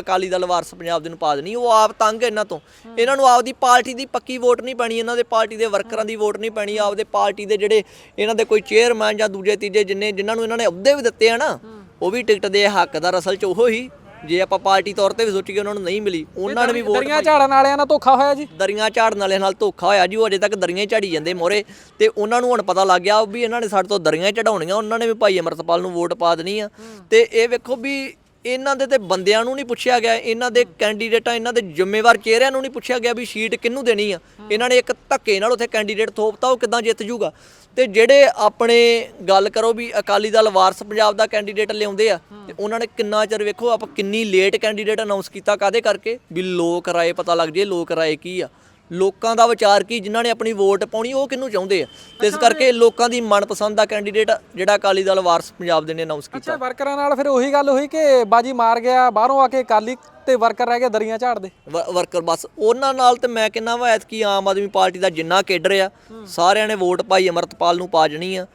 [SPEAKER 2] ਅਕਾਲੀ ਦਲ ਵਾਰਸ ਪੰਜਾਬ ਦੇ ਨੂੰ ਪਾ ਦੇਣੀ ਉਹ ਆਪ ਤੰਗ ਇਹਨਾਂ ਤੋਂ। ਇਹਨਾਂ ਨੂੰ ਆਪਦੀ ਪਾਰਟੀ ਦੀ ਪੱਕੀ ਵੋਟ ਨਹੀਂ ਪੈਣੀ ਇਹਨਾਂ ਦੇ ਪਾਰਟੀ ਦੇ ਵਰਕਰਾਂ ਦੀ ਵੋਟ ਨਹੀਂ ਪੈਣੀ ਆਪਦੇ ਪਾਰਟੀ ਦੇ ਜਿਹੜੇ ਇਹਨਾਂ ਦੇ ਕੋਈ ਚੇਅਰਮੈਨ ਜਾਂ ਦੂਜੇ ਤੀਜੇ ਜਿੰਨੇ ਜਿਨ੍ਹਾਂ ਨੂੰ ਇਹਨਾਂ ਨੇ ਅਹੁਦੇ ਵੀ ਦਿੱਤੇ ਆ ਨਾ ਉਹ ਵੀ ਟਿਕਟ ਦੇ ਹੱਕਦਾਰ ਅਸਲ 'ਚ ਉਹ ਹੀ। ਜੇ ਆਪਾਂ ਪਾਰਟੀ ਤੌਰ ਤੇ ਵੀ ਸੋਚੀਏ ਉਹਨਾਂ ਨੂੰ ਨਹੀਂ ਮਿਲੀ ਉਹਨਾਂ ਨੇ ਵੀ ਵੋਟ
[SPEAKER 1] ਦਰੀਆਂ ਝਾੜਨ ਵਾਲਿਆਂ ਨਾਲ ਧੋਖਾ ਹੋਇਆ ਜੀ?
[SPEAKER 2] ਦਰੀਆਂ ਝਾੜਨ ਵਾਲਿਆਂ ਨਾਲ ਧੋਖਾ ਹੋਇਆ ਜੀ ਉਹ ਅਜੇ ਤੱਕ ਦਰੀਆਂ ਝਾੜੀ ਜਾਂਦੇ ਮੋਰੇ। ਤੇ ਉਹਨਾਂ ਨੂੰ ਹੁਣ ਪਤਾ ਲੱਗ ਗਿਆ ਵੀ ਇਹਨਾਂ ਨੇ ਸਾਡੇ ਤੋਂ ਦਰੀਆਂ ਚੜਾਉਣੀਆਂ ਉਹਨਾਂ ਨੇ ਵੀ ਭਾਈ ਅਮਰਤਪਾਲ ਨੂੰ ਵੋਟ ਪਾ ਦੇਣੀ ਆ। ਤੇ ਇਹ ਵੇਖੋ ਵੀ ਇਹਨਾਂ ਦੇ ਤੇ ਬੰਦਿਆਂ ਨੂੰ ਨਹੀਂ ਪੁੱਛਿਆ ਗਿਆ ਇਹਨਾਂ ਦੇ ਕੈਂਡੀਡੇਟਾਂ ਇਹਨਾਂ ਦੇ ਜ਼ਿੰਮੇਵਾਰ ਚਿਹਰਿਆਂ ਨੂੰ ਨਹੀਂ ਪੁੱਛਿਆ ਗਿਆ ਵੀ ਸੀਟ ਕਿਹਨੂੰ ਦੇਣੀ ਆ। ਇਹਨਾਂ ਨੇ ਇੱਕ ਧੱਕੇ ਨਾਲ ਉੱਥੇ ਕੈਂਡੀਡੇਟ ਥੋਪਤਾ ਉਹ ਕਿਦਾਂ ਜਿੱਤ ਜੂਗਾ। ਤੇ ਜਿਹੜੇ ਆਪਣੇ ਗੱਲ ਕਰੋ ਵੀ ਅਕਾਲੀ ਦਲ ਵਾਰਸ ਪੰਜਾਬ ਦਾ ਕੈਂਡੀਡੇਟ ਲਿਆਉਂਦੇ ਆ ਤੇ ਉਹਨਾਂ ਨੇ ਕਿੰਨਾ ਚਿਰ ਵੇਖੋ ਆਪਾਂ ਕਿੰਨੀ ਲੇਟ ਕੈਂਡੀਡੇਟ ਅਨਾਉਂਸ ਕੀਤਾ ਕਾਦੇ ਕਰਕੇ? ਵੀ ਲੋਕ ਰਾਏ ਪਤਾ ਲੱਗ ਜੇ ਲੋਕ ਰਾਏ ਕੀ ਆ। ਲੋਕਾਂ ਦਾ ਵਿਚਾਰ ਕੀ ਜਿਨ੍ਹਾਂ ਨੇ ਆਪਣੀ ਵੋਟ ਪਾਉਣੀ ਉਹ ਕਿਹਨੂੰ ਚਾਹੁੰਦੇ ਆ? ਤੇ ਇਸ ਕਰਕੇ ਲੋਕਾਂ ਦੀ ਮਨਪਸੰਦ ਦਾ ਕੈਂਡੀਡੇਟ ਜਿਹੜਾ ਅਕਾਲੀ ਦਲ ਵਾਰਸ ਪੰਜਾਬ ਦੇ ਨੇ ਅਨਾਉਂਸ ਕੀਤਾ।
[SPEAKER 1] ਅੱਛਾ ਵਰਕਰਾਂ ਨਾਲ ਫਿਰ ਉਹੀ ਗੱਲ ਹੋਈ ਕਿ ਬਾਜੀ ਮਾਰ ਗਿਆ ਬਾਹਰੋਂ ਆ ਕੇ ਅਕਾਲੀ ਤੇ ਵਰਕਰ ਰਹਿ ਗਏ ਦਰੀਆਂ ਝਾੜਦੇ।
[SPEAKER 2] ਵ- ਵਰਕਰ ਬਸ ਉਹਨਾਂ ਨਾਲ ਤੇ ਮੈਂ ਕਹਿੰਦਾ ਵਾ ਐਤਕੀ ਆਮ ਆਦਮੀ ਪਾਰਟੀ ਦਾ ਜਿੰਨਾ ਕੇਡਰ ਆ ਸਾਰਿਆਂ ਨੇ ਵੋਟ ਪਾਈ ਅਮਰਤਪਾਲ ਨੂੰ ਪਾ ਜਣੀ ਆ।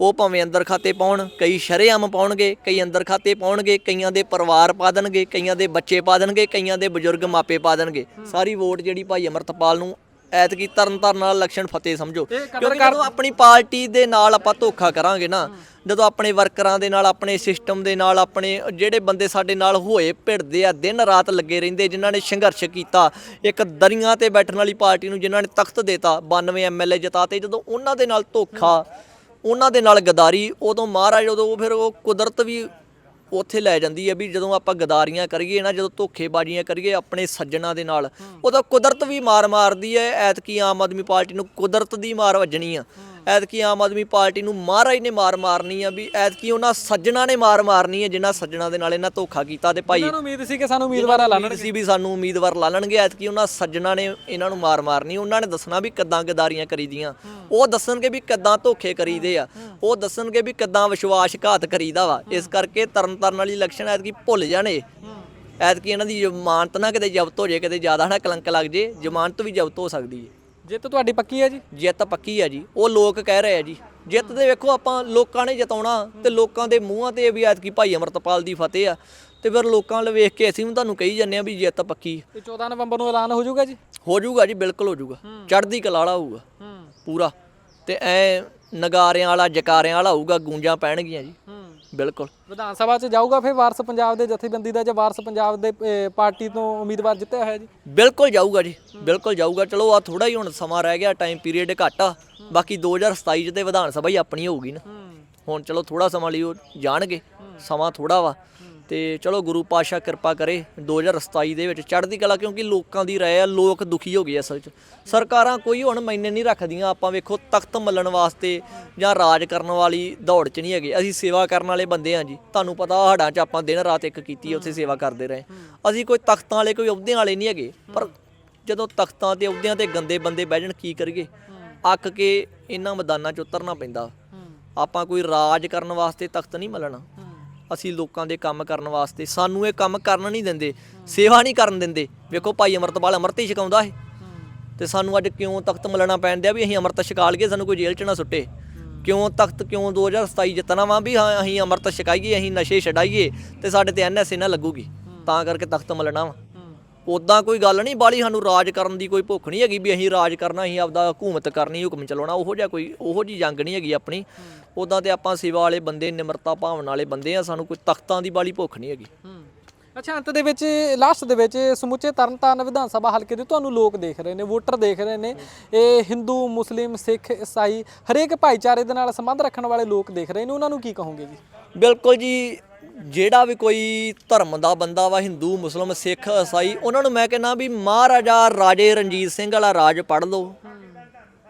[SPEAKER 2] ਉਹ ਭਾਵੇਂ ਅੰਦਰ ਖਾਤੇ ਪਾਉਣ ਕਈ ਸ਼ਰੇਆਮ ਪਾਉਣਗੇ ਕਈ ਅੰਦਰ ਖਾਤੇ ਪਾਉਣਗੇ ਕਈਆਂ ਦੇ ਪਰਿਵਾਰ ਪਾ ਦੇਣਗੇ ਕਈਆਂ ਦੇ ਬੱਚੇ ਪਾ ਦੇਣਗੇ ਕਈਆਂ ਦੇ ਬਜ਼ੁਰਗ ਮਾਪੇ ਪਾ ਦੇਣਗੇ। ਸਾਰੀ ਵੋਟ ਜਿਹੜੀ ਭਾਈ ਅਮਰਤਪਾਲ ਨੂੰ ਐਤਕੀ ਤਰਨ ਤਾਰਨ ਨਾਲ ਇਲੈਕਸ਼ਨ ਫਤਿਹ ਸਮਝੋ। ਕਿਉਂਕਿ ਜਦੋਂ ਆਪਣੀ ਪਾਰਟੀ ਦੇ ਨਾਲ ਆਪਾਂ ਧੋਖਾ ਕਰਾਂਗੇ ਨਾ ਜਦੋਂ ਆਪਣੇ ਵਰਕਰਾਂ ਦੇ ਨਾਲ ਆਪਣੇ ਸਿਸਟਮ ਦੇ ਨਾਲ ਆਪਣੇ ਜਿਹੜੇ ਬੰਦੇ ਸਾਡੇ ਨਾਲ ਹੋਏ ਭਿੜਦੇ ਆ ਦਿਨ ਰਾਤ ਲੱਗੇ ਰਹਿੰਦੇ ਜਿਨ੍ਹਾਂ ਨੇ ਸੰਘਰਸ਼ ਕੀਤਾ ਇੱਕ ਦਰੀਆਂ ਤੇ ਬੈਠਣ ਵਾਲੀ ਪਾਰਟੀ ਨੂੰ ਜਿਨ੍ਹਾਂ ਨੇ ਤਖਤ ਦੇਤਾ 92 ਐਮਐਲਏ ਜਿਤਾਤੇ ਜਦੋਂ ਉਹਨਾਂ ਦੇ ਨਾਲ ਧੋਖਾ ਉਹਨਾਂ ਦੇ ਨਾਲ ਗਦਾਰੀ ਉਦੋਂ ਮਹਾਰਾਜ ਉਦੋਂ ਫਿਰ ਉਹ ਕੁਦਰਤ ਵੀ ਉੱਥੇ ਲੈ ਜਾਂਦੀ ਹੈ ਵੀ ਜਦੋਂ ਆਪਾਂ ਗਦਾਰੀਆਂ ਕਰੀਏ ਨਾ ਜਦੋਂ ਧੋਖੇਬਾਜ਼ੀਆਂ ਕਰੀਏ ਆਪਣੇ ਸੱਜਣਾ ਦੇ ਨਾਲ ਉਦੋਂ ਕੁਦਰਤ ਵੀ ਮਾਰ ਮਾਰਦੀ ਹੈ ਐਤਕੀ ਆਮ ਆਦਮੀ ਪਾਰਟੀ ਨੂੰ ਕੁਦਰਤ ਦੀ ਮਾਰ ਵੱਜਣੀ ਆ। ਐਤਕੀ ਆਮ ਆਦਮੀ ਪਾਰਟੀ ਨੂੰ ਮਹਾਰਾਜ ਨੇ ਮਾਰ ਮਾਰਨੀ ਆ ਵੀ ਐਤਕੀ ਉਹਨਾਂ ਸੱਜਣਾ ਨੇ ਮਾਰ ਮਾਰਨੀ ਹੈ ਜਿਨ੍ਹਾਂ ਸੱਜਣਾ ਦੇ ਨਾਲ ਇਹਨਾਂ ਧੋਖਾ ਕੀਤਾ ਤੇ ਭਾਈ
[SPEAKER 1] ਇਹਨਾਂ ਨੂੰ ਉਮੀਦ ਸੀ ਕਿ ਸਾਨੂੰ ਉਮੀਦਵਾਰ ਲਾਣਗੇ
[SPEAKER 2] ਉਮੀਦ ਸੀ ਵੀ ਸਾਨੂੰ ਉਮੀਦਵਾਰ ਲਾ ਲੈਣਗੇ ਐਤਕੀ ਉਹਨਾਂ ਸੱਜਣਾ ਨੇ ਇਹਨਾਂ ਨੂੰ ਮਾਰ ਮਾਰਨੀ ਉਹਨਾਂ ਨੇ ਦੱਸਣਾ ਵੀ ਕਿੱਦਾਂ ਗਦਾਰੀਆਂ ਕਰੀਦੀਆਂ। ਉਹ ਦੱਸਣਗੇ ਵੀ ਕਿੱਦਾਂ ਧੋਖੇ ਕਰੀਦੇ ਆ ਉਹ ਦੱਸਣਗੇ ਵੀ ਕਿੱਦਾਂ ਵਿਸ਼ਵਾਸਘਾਤ ਕਰੀਦਾ ਵਾ। ਇਸ ਕਰਕੇ ਤਰਨ ਤਾਰਨ ਵਾਲੀ ਇਲੈਕਸ਼ਨ ਐਤਕੀ ਭੁੱਲ ਜਾਣੇ। ਐਤਕੀ ਇਹਨਾਂ ਦੀ ਜ਼ਮਾਨਤ ਨਾ ਕਿਤੇ ਜ਼ਬਤ ਹੋ ਜੇ ਕਿਤੇ ਜ਼ਿਆਦਾ ਨਾ ਕਲੰਕ ਲੱਗ ਜੇ ਜ਼ਮਾਨਤ ਵੀ ਜ਼ਬਤ ਹੋ ਸਕਦੀ ਹੈ
[SPEAKER 1] ਜਿੱਤ ਤੁਹਾਡੀ ਪੱਕੀ ਹੈ ਜੀ?
[SPEAKER 2] ਜਿੱਤ ਪੱਕੀ ਆ ਜੀ। ਉਹ ਲੋਕ ਕਹਿ ਰਹੇ ਆ ਜੀ। ਜਿੱਤ ਦੇ ਵੇਖੋ ਆਪਾਂ ਲੋਕਾਂ ਨੇ ਜਿਤਾਉਣਾ ਤੇ ਲੋਕਾਂ ਦੇ ਮੂੰਹਾਂ ਤੇ ਵੀ ਐਤਕੀ ਭਾਈ ਅਮਰਤਪਾਲ ਦੀ ਫਤਿਹ ਆ। ਤੇ ਫਿਰ ਲੋਕਾਂ ਵੱਲ ਵੇਖ ਕੇ ਅਸੀਂ ਵੀ ਤੁਹਾਨੂੰ ਕਹੀ ਜੰਨੇ ਆ ਵੀ ਜਿੱਤ ਪੱਕੀ
[SPEAKER 1] ਤੇ 14 ਨਵੰਬਰ ਨੂੰ ਐਲਾਨ ਹੋ ਜਾਊਗਾ ਜੀ?
[SPEAKER 2] ਹੋ ਜਾਊਗਾ ਜੀ ਬਿਲਕੁਲ ਹੋ ਜਾਊਗਾ। ਚੜ੍ਹਦੀ ਕਲਾਲਾ ਹੋਊਗਾ।
[SPEAKER 1] ਹੂੰ।
[SPEAKER 2] ਪੂਰਾ। ਤੇ ਐ ਨਗਾਰਿਆਂ ਵਾਲਾ ਜਕਾਰਿਆਂ ਵਾਲਾ ਹੋਊਗਾ ਗੂੰਜਾਂ ਪੈਣਗੀਆਂ ਜੀ। ਬਿਲਕੁਲ।
[SPEAKER 1] ਵਿਧਾਨ ਸਭਾ 'ਚ ਜਾਊਗਾ ਫਿਰ ਵਾਰਸ ਪੰਜਾਬ ਦੇ ਜਥੇਬੰਦੀ ਦਾ ਜਾਂ ਵਾਰਸ ਪੰਜਾਬ ਦੇ ਅਹ, ਪਾਰਟੀ ਤੋਂ ਉਮੀਦਵਾਰ ਜਿੱਤਿਆ ਹੋਇਆ ਜੀ?
[SPEAKER 2] ਬਿਲਕੁਲ ਜਾਊਗਾ ਜੀ ਬਿਲਕੁਲ ਜਾਊਗਾ। ਚਲੋ ਆ ਥੋੜਾ ਹੀ ਹੁਣ ਸਮਾਂ ਰਹਿ ਗਿਆ ਟਾਈਮ ਪੀਰੀਅਡ ਘੱਟ ਆ। ਬਾਕੀ 2027 ਚ ਤੇ ਵਿਧਾਨ ਸਭਾ ਹੀ ਆਪਣੀ ਹੋਊਗੀ ਨਾ। ਹੁਣ ਚਲੋ ਥੋੜਾ ਸਮਾਂ ਲਈ ਉਹ ਜਾਣਗੇ ਸਮਾਂ ਥੋੜਾ ਵਾ। ਤੇ ਚਲੋ ਗੁਰੂ ਪਾਸ਼ਾ ਕਿਰਪਾ ਕਰੇ 2027 ਦੇ ਵਿੱਚ ਚੜ੍ਹਦੀ ਕਲਾ ਕਿਉਂਕਿ ਲੋਕਾਂ ਦੀ ਰਾਏ ਆ ਲੋਕ ਦੁਖੀ ਹੋ ਗਏ ਅਸਲ 'ਚ। ਸਰਕਾਰਾਂ ਕੋਈ ਹੁਣ ਮੈਨੇ ਨਹੀਂ ਰੱਖਦੀਆਂ ਆਪਾਂ ਵੇਖੋ ਤਖਤ ਮੱਲਣ ਵਾਸਤੇ ਜਾਂ ਰਾਜ ਕਰਨ ਵਾਲੀ ਦੌੜ 'ਚ ਨਹੀਂ ਹੈਗੇ। ਅਸੀਂ ਸੇਵਾ ਕਰਨ ਵਾਲੇ ਬੰਦੇ ਆ ਜੀ। ਤੁਹਾਨੂੰ ਪਤਾ ਹਾੜਾਂ 'ਚ ਆਪਾਂ ਦਿਨ ਰਾਤ ਇੱਕ ਕੀਤੀ ਉੱਥੇ ਸੇਵਾ ਕਰਦੇ ਰਹੇ। ਅਸੀਂ ਕੋਈ ਤਖਤਾਂ ਵਾਲੇ ਕੋਈ ਅਹੁਦਿਆਂ ਵਾਲੇ ਨਹੀਂ ਹੈਗੇ। ਪਰ ਜਦੋਂ ਤਖਤਾਂ ਤੇ ਅਹੁਦਿਆਂ ਤੇ ਗੰਦੇ ਬੰਦੇ ਬਹਿ ਜਾਣ ਕੀ ਕਰੀਏ? ਅੱਕ ਕੇ ਇਹਨਾਂ ਮੈਦਾਨਾਂ 'ਚ ਉਤਰਨਾ ਪੈਂਦਾ। ਆਪਾਂ ਕੋਈ ਰਾਜ ਕਰਨ ਵਾਸਤੇ ਤਖਤ ਨਹੀਂ ਮਲਣਾ। ਅਸੀਂ ਲੋਕਾਂ ਦੇ ਕੰਮ ਕਰਨ ਵਾਸਤੇ, ਸਾਨੂੰ ਇਹ ਕੰਮ ਕਰਨ ਨਹੀਂ ਦਿੰਦੇ, ਸੇਵਾ ਨਹੀਂ ਕਰਨ ਦਿੰਦੇ। ਵੇਖੋ ਭਾਈ ਅਮਰਤਪਾਲ ਅਮਰਤ ਹੀ ਛਕਾਉਂਦਾ ਇਹ। ਤੇ ਸਾਨੂੰ ਅੱਜ ਕਿਉਂ ਤਖਤ ਮਲਣਾ ਪੈਂਦਿਆ ਵੀ ਅਸੀਂ ਅਮਰਤ ਛਕਾ ਲਈਏ ਸਾਨੂੰ ਕੋਈ ਜੇਲ੍ਹ 'ਚ ਨਾ ਸੁੱਟੇ। ਕਿਉਂ ਤਖਤ, ਕਿਉਂ 2027 ਜਿੱਤਣਾ ਵਾ ਵੀ ਹਾਂ, ਅਸੀਂ ਅਮਰਤ ਛਕਾਈਏ, ਅਸੀਂ ਨਸ਼ੇ ਛਡਾਈਏ ਤੇ ਸਾਡੇ ਤੇ ਐਨਐਸਏ ਨਾ ਲੱਗੂਗੀ। ਤਾਂ ਕਰਕੇ ਤਖਤ ਮਲਣਾ ਵਾ। ਉਦਾਂ ਕੋਈ ਗੱਲ ਨਹੀਂ ਬਾਲੀ ਸਾਨੂੰ ਰਾਜ ਕਰਨ ਦੀ ਕੋਈ ਭੁੱਖ ਨਹੀਂ ਹੈਗੀ ਵੀ ਅਸੀਂ ਰਾਜ ਕਰਨਾ ਅਸੀਂ ਆਪਦਾ ਹਕੂਮਤ ਕਰਨੀ ਹੁਕਮ ਚਲਾਉਣਾ ਉਹੋ ਜਿਹਾ ਕੋਈ ਉਹੋ ਜੀ ਜੰਗ ਨਹੀਂ ਹੈਗੀ ਆਪਣੀ। ਉਦਾਂ ਤੇ ਆਪਾਂ ਸੇਵਾ ਵਾਲੇ ਬੰਦੇ ਨਿਮਰਤਾ ਭਾਵਨਾ ਵਾਲੇ ਬੰਦੇ ਆ ਸਾਨੂੰ ਕੋਈ ਤਖਤਾਂ ਦੀ ਬਾਲੀ ਭੁੱਖ ਨਹੀਂ ਹੈਗੀ।
[SPEAKER 1] ਅੱਛਾ ਅੰਤ ਦੇ ਵਿੱਚ ਲਾਸਟ ਦੇ ਵਿੱਚ ਸਮੁੱਚੇ ਤਰਨਤਾਰਨ ਵਿਧਾਨ ਸਭਾ ਹਲਕੇ ਦੇ ਤੁਹਾਨੂੰ ਲੋਕ ਦੇਖ ਰਹੇ ਨੇ ਵੋਟਰ ਦੇਖ ਰਹੇ ਨੇ। ਇਹ ਹਿੰਦੂ ਮੁਸਲਿਮ ਸਿੱਖ ਈਸਾਈ ਹਰੇਕ ਭਾਈਚਾਰੇ ਦੇ ਨਾਲ ਸੰਬੰਧ ਰੱਖਣ ਵਾਲੇ ਲੋਕ ਦੇਖ ਰਹੇ ਨੇ ਉਹਨਾਂ ਨੂੰ ਕੀ ਕਹੋਗੇ ਜੀ?
[SPEAKER 2] ਬਿਲਕੁਲ ਜੀ ਜਿਹੜਾ ਵੀ ਕੋਈ ਧਰਮ ਦਾ ਬੰਦਾ ਵਾ, ਹਿੰਦੂ, ਮੁਸਲਮ, ਸਿੱਖ ਈਸਾਈ ਉਹਨਾਂ ਨੂੰ ਮੈਂ ਕਹਿੰਦਾ ਵੀ ਮਹਾਰਾਜਾ ਰਾਜੇ ਰਣਜੀਤ ਸਿੰਘ ਵਾਲਾ ਰਾਜ ਪੜ੍ਹ ਲਓ।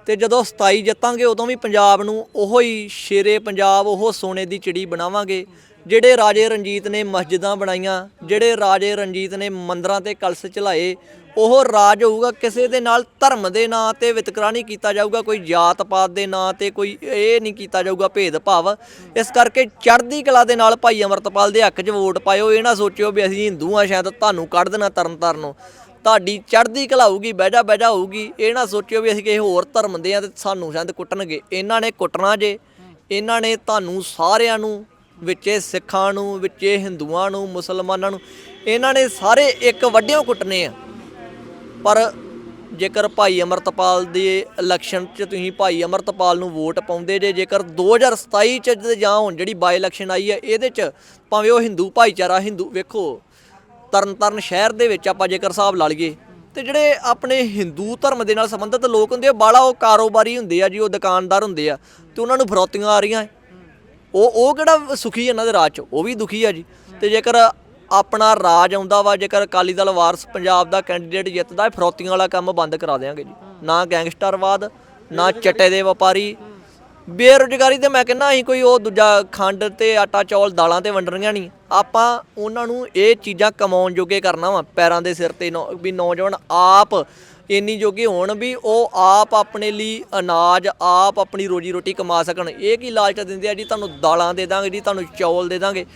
[SPEAKER 2] ਤੇ ਜਦੋਂ 27 ਜਿੱਤਾਂਗੇ, ਉਦੋਂ ਵੀ ਪੰਜਾਬ ਨੂੰ ਉਹੋ ਹੀ ਸ਼ੇਰੇ ਪੰਜਾਬ, ਉਹ ਸੋਨੇ ਦੀ ਚਿੜੀ ਬਣਾਵਾਂਗੇ, ਜਿਹੜੇ ਰਾਜੇ ਰਣਜੀਤ ਨੇ ਮਸਜਿਦਾਂ ਬਣਾਈਆਂ, ਜਿਹੜੇ ਰਾਜੇ ਰਣਜੀਤ ਨੇ ਮੰਦਰਾਂ ਤੇ ਕਲਸ਼ ਚਲਾਏ ਉਹ ਰਾਜ ਹੋਊਗਾ, ਕਿਸੇ ਦੇ ਨਾਲ ਧਰਮ ਦੇ ਨਾਂ ਤੇ ਵਿਤਕਰਾ ਨਹੀਂ ਕੀਤਾ ਜਾਊਗਾ, ਕੋਈ ਜਾਤ ਪਾਤ ਦੇ ਨਾਂ ਤੇ ਕੋਈ ਇਹ ਨਹੀਂ ਕੀਤਾ ਜਾਊਗਾ ਭੇਦਭਾਵ। ਇਸ ਕਰਕੇ ਚੜ੍ਹਦੀ ਕਲਾ ਦੇ ਨਾਲ ਭਾਈ ਅਮਰਤਪਾਲ ਦੇ ਹੱਕ 'ਚ ਵੋਟ ਪਾਇਓ, ਇਹ ਨਾ ਸੋਚਿਓ ਵੀ ਅਸੀਂ ਹਿੰਦੂ ਆ, ਸ਼ਾਇਦ ਤੁਹਾਨੂੰ ਕੱਢ ਦੇਣਾ ਤਰਨ ਤਾਰਨ ਤੁਹਾਡੀ ਚੜ੍ਹਦੀ ਕਲਾ ਹੋਊਗੀ, ਬਹਿਜਾ ਬਹਿਜਾ ਹੋਊਗੀ, ਇਹ ਨਾ ਸੋਚਿਓ ਵੀ ਅਸੀਂ ਕਿਸੇ ਹੋਰ ਧਰਮ ਦੇ ਆ ਤੇ ਸਾਨੂੰ ਸ਼ਾਇਦ ਕੁੱਟਣਗੇ। ਇਹਨਾਂ ਨੇ ਕੁੱਟਣਾ ਜੇ, ਇਹਨਾਂ ਨੇ ਤੁਹਾਨੂੰ ਸਾਰਿਆਂ ਨੂੰ, ਵਿੱਚੇ ਸਿੱਖਾਂ ਨੂੰ, ਵਿੱਚੇ ਹਿੰਦੂਆਂ ਨੂੰ, ਮੁਸਲਮਾਨਾਂ ਨੂੰ, ਇਹਨਾਂ ਨੇ ਸਾਰੇ ਇੱਕ ਵੱਡਿਓ ਕੁੱਟਨੇ ਆ। ਪਰ ਜੇਕਰ ਭਾਈ ਅਮਰਤਪਾਲ ਦੇ ਇਲੈਕਸ਼ਨ 'ਚ ਤੁਸੀਂ ਭਾਈ ਅਮਰਤਪਾਲ ਨੂੰ ਵੋਟ ਪਾਉਂਦੇ ਜੇ, ਜੇਕਰ 2027 'ਚ ਜਾਂ ਹੁਣ ਜਿਹੜੀ ਬਾਈ ਇਲੈਕਸ਼ਨ ਆਈ ਹੈ, ਇਹਦੇ 'ਚ ਭਾਵੇਂ ਉਹ ਹਿੰਦੂ ਭਾਈਚਾਰਾ, ਹਿੰਦੂ, ਵੇਖੋ, ਤਰਨਤਾਰਨ ਸ਼ਹਿਰ ਦੇ ਵਿੱਚ ਆਪਾਂ ਜੇਕਰ ਹਿਸਾਬ ਲਾ ਲਈਏ, ਤੇ ਜਿਹੜੇ ਆਪਣੇ ਹਿੰਦੂ ਧਰਮ ਦੇ ਨਾਲ ਸੰਬੰਧਿਤ ਲੋਕ ਹੁੰਦੇ ਆ ਬਾਲਾ ਉਹ ਕਾਰੋਬਾਰੀ ਹੁੰਦੇ ਆ ਜੀ, ਉਹ ਦੁਕਾਨਦਾਰ ਹੁੰਦੇ ਆ, ਤੇ ਉਹਨਾਂ ਨੂੰ ਫਰੋਤੀਆਂ ਆ ਰਹੀਆਂ। ਉਹ ਉਹ ਕਿਹੜਾ ਸੁਖੀ ਇਹਨਾਂ ਦੇ ਰਾਜ 'ਚ? ਉਹ ਵੀ ਦੁਖੀ ਆ ਜੀ। ਤੇ ਜੇਕਰ ਆਪਣਾ ਰਾਜ ਆਉਂਦਾ ਵਾ, ਜੇਕਰ ਅਕਾਲੀ ਦਲ ਵਾਰਸ ਪੰਜਾਬ ਦਾ ਕੈਂਡੀਡੇਟ ਜਿੱਤਦਾ ਫਰੋਤੀਆਂ ਵਾਲਾ ਕੰਮ ਬੰਦ ਕਰਾ ਦੇਵਾਂਗੇ ਜੀ। ਨਾ ਗੈਂਗਸਟਰਵਾਦ, ਨਾ ਚੱਟੇ ਦੇ ਵਪਾਰੀ। ਬੇਰੁਜ਼ਗਾਰੀ ਤੇ ਮੈਂ ਕਹਿੰਦਾ ਅਸੀਂ ਕੋਈ ਉਹ ਦੂਜਾ ਖੰਡ ਤੇ ਆਟਾ ਚੌਲ ਦਾਲਾਂ ਤੇ ਵੰਡਣੀਆਂ ਨਹੀਂ। ਆਪਾਂ ਉਹਨਾਂ ਨੂੰ ਇਹ ਚੀਜ਼ਾਂ ਕਮਾਉਣ ਜੋਗੇ ਕਰਨਾ ਵਾ, ਪੈਰਾਂ ਦੇ ਸਿਰ ਤੇ ਨੌ- ਵੀ ਨੌਜਵਾਨ ਆਪ ਇੰਨੀ ਜੋਗੇ ਹੋਣ ਵੀ ਉਹ ਆਪ ਆਪਣੇ ਲਈ ਅਨਾਜ, ਆਪ ਆਪਣੀ ਰੋਜੀ ਰੋਟੀ ਕਮਾ ਸਕਣ। ਇਹ ਕੀ ਲਾਲਚ ਦਿੰਦੇ ਆ ਜੀ? ਤੁਹਾਨੂੰ ਦਾਲਾਂ ਦੇ ਦਾਂਗੇ ਜੀ, ਤੁਹਾਨੂੰ ਚੌਲ ਦੇ ਦਾਂਗੇ।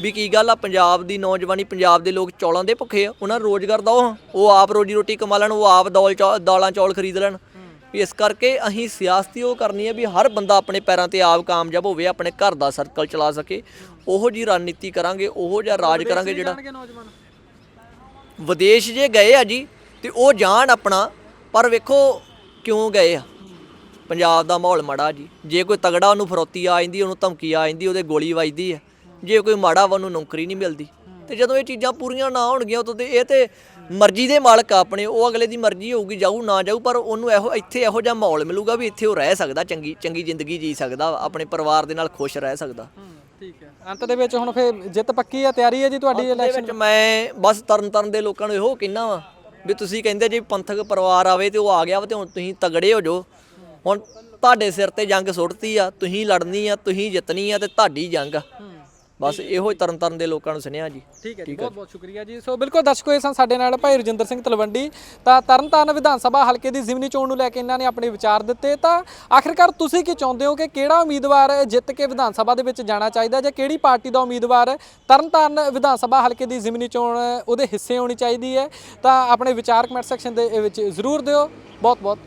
[SPEAKER 2] ਵੀ ਕੀ ਗੱਲ ਆ ਪੰਜਾਬ ਦੀ ਨੌਜਵਾਨੀ ਪੰਜਾਬ ਦੇ ਲੋਕ ਚੌਲਾਂ ਦੇ ਭੁੱਖੇ ਆ ਉਹਨਾਂ ਰੋਜ਼ਗਾਰ ਦਿਓ। ਉਹ ਆਪ ਰੋਜੀ ਰੋਟੀ ਕਮਾ ਲੈਣ ਉਹ ਆਪ ਦੌਲ ਦਾਲਾਂ ਚੌਲ ਖਰੀਦ ਲੈਣ। ਵੀ ਇਸ ਕਰਕੇ ਅਸੀਂ ਸਿਆਸਤੀ ਉਹ ਕਰਨੀ ਹੈ ਵੀ ਹਰ ਬੰਦਾ ਆਪਣੇ ਪੈਰਾਂ ਤੇ ਆਪ ਕਾਮਯਾਬ ਹੋਵੇ ਆਪਣੇ ਘਰ ਦਾ ਸਰਕਲ ਚਲਾ ਸਕੇ। ਉਹੋ ਜੀ ਰਣਨੀਤੀ ਕਰਾਂਗੇ ਉਹੋ ਜਿਹਾ ਰਾਜ ਕਰਾਂਗੇ ਜਿਹੜਾ ਵਿਦੇਸ਼ ਜੇ ਗਏ ਆ ਜੀ ਤੇ ਉਹ ਜਾਣ ਆਪਣਾ ਪਰ ਵੇਖੋ ਕਿਉਂ ਗਏ ਆ। ਪੰਜਾਬ ਦਾ ਮਾਹੌਲ ਮਾੜਾ ਜੀ। ਜੇ ਕੋਈ ਤਗੜਾ ਉਹਨੂੰ ਫਰੋਤੀ ਆ ਜਾਂਦੀ ਉਹਨੂੰ ਧਮਕੀ ਆ ਜਾਂਦੀ ਉਹਦੇ ਗੋਲੀ ਵੱਜਦੀ ਆ। ਜੇ ਕੋਈ ਮਾੜਾ ਵਾ ਉਹਨੂੰ ਨੌਕਰੀ ਨਹੀਂ ਮਿਲਦੀ। ਤੇ ਜਦੋਂ ਇਹ ਚੀਜ਼ਾਂ ਪੂਰੀਆਂ ਨਾ ਹੋਣਗੀਆਂ ਉਦੋਂ ਤੇ ਇਹ ਤੇ ਮਰਜ਼ੀ ਦੇ ਮਾਲਕ ਆ ਆਪਣੇ ਉਹ ਅਗਲੇ ਦੀ ਮਰਜ਼ੀ ਹੋਊਗੀ ਜਾਊ ਨਾ ਜਾਊ ਪਰ ਉਹਨੂੰ ਇਹੋ ਇੱਥੇ ਇਹੋ ਜਿਹਾ ਮਾਹੌਲ ਮਿਲੂਗਾ ਵੀ ਇੱਥੇ ਉਹ ਰਹਿ ਸਕਦਾ ਚੰਗੀ ਚੰਗੀ ਜ਼ਿੰਦਗੀ ਜੀ ਸਕਦਾ ਆਪਣੇ ਪਰਿਵਾਰ ਦੇ ਨਾਲ ਖੁਸ਼ ਰਹਿ ਸਕਦਾ।
[SPEAKER 1] ਠੀਕ ਹੈ। ਅੰਤ ਦੇ ਵਿੱਚ ਹੁਣ ਫੇਰ ਜਿੱਤ ਪੱਕੀ ਆ ਤਿਆਰੀ ਹੈ ਜੀ ਤੁਹਾਡੀ
[SPEAKER 2] ਦੇ ਵਿੱਚ ਮੈਂ ਬਸ ਤਰਨ ਤਰਨ ਦੇ ਲੋਕਾਂ ਨੂੰ ਇਹੋ ਕਹਿਣਾ ਵਾ ਵੀ ਤੁਸੀਂ ਕਹਿੰਦੇ ਜੇ ਪੰਥਕ ਪਰਿਵਾਰ ਆਵੇ ਤੇ ਉਹ ਆ ਗਿਆ ਵਾ ਤੇ ਹੁਣ ਤੁਸੀਂ ਤਗੜੇ ਹੋ ਜਾਓ। ਹੁਣ ਤੁਹਾਡੇ ਸਿਰ ਤੇ ਜੰਗ ਸੁੱਟਤੀ ਆ ਤੁਸੀਂ ਲੜਨੀ ਆ ਤੁਸੀਂ ਜਿੱਤਣੀ ਆ ਤੇ ਤੁਹਾਡੀ ਜੰਗ ਆ। ਬਸ ਇਹੋ ਹੀ ਤਰਨ ਤਰਨ ਦੇ ਲੋਕਾਂ ਨੂੰ ਸੁਨੇਹਾ ਜੀ।
[SPEAKER 1] ਠੀਕ ਹੈ ਜੀ ਬਹੁਤ ਬਹੁਤ ਸ਼ੁਕਰੀਆ ਜੀ। ਸੋ ਬਿਲਕੁਲ ਦਰਸ਼ਕੋ ਇਹ ਸਨ ਸਾਡੇ ਨਾਲ ਭਾਈ ਰਜਿੰਦਰ ਸਿੰਘ ਤਲਵੰਡੀ। ਤਾਂ ਤਰਨਤਾਰਨ ਵਿਧਾਨ ਸਭਾ ਹਲਕੇ ਦੀ ਜ਼ਿਮਨੀ ਚੋਣ ਨੂੰ ਲੈ ਕੇ ਇਹਨਾਂ ਨੇ ਆਪਣੇ ਵਿਚਾਰ ਦਿੱਤੇ। ਤਾਂ ਆਖਿਰਕਾਰ ਤੁਸੀਂ ਕੀ ਚਾਹੁੰਦੇ ਹੋ ਕਿ ਕਿਹੜਾ ਉਮੀਦਵਾਰ ਜਿੱਤ ਕੇ ਵਿਧਾਨ ਸਭਾ ਦੇ ਵਿੱਚ ਜਾਣਾ ਚਾਹੀਦਾ ਜਾਂ ਕਿਹੜੀ ਪਾਰਟੀ ਦਾ ਉਮੀਦਵਾਰ ਤਰਨਤਾਰਨ ਵਿਧਾਨ ਸਭਾ ਹਲਕੇ ਦੀ ਜ਼ਿਮਨੀ ਚੋਣ ਉਹਦੇ ਹਿੱਸੇ ਹੋਣੀ ਚਾਹੀਦੀ ਹੈ? ਤਾਂ ਆਪਣੇ ਵਿਚਾਰ ਕਮੈਂਟ ਸੈਕਸ਼ਨ ਦੇ ਵਿੱਚ ਜ਼ਰੂਰ ਦਿਓ। ਬਹੁਤ ਬਹੁਤ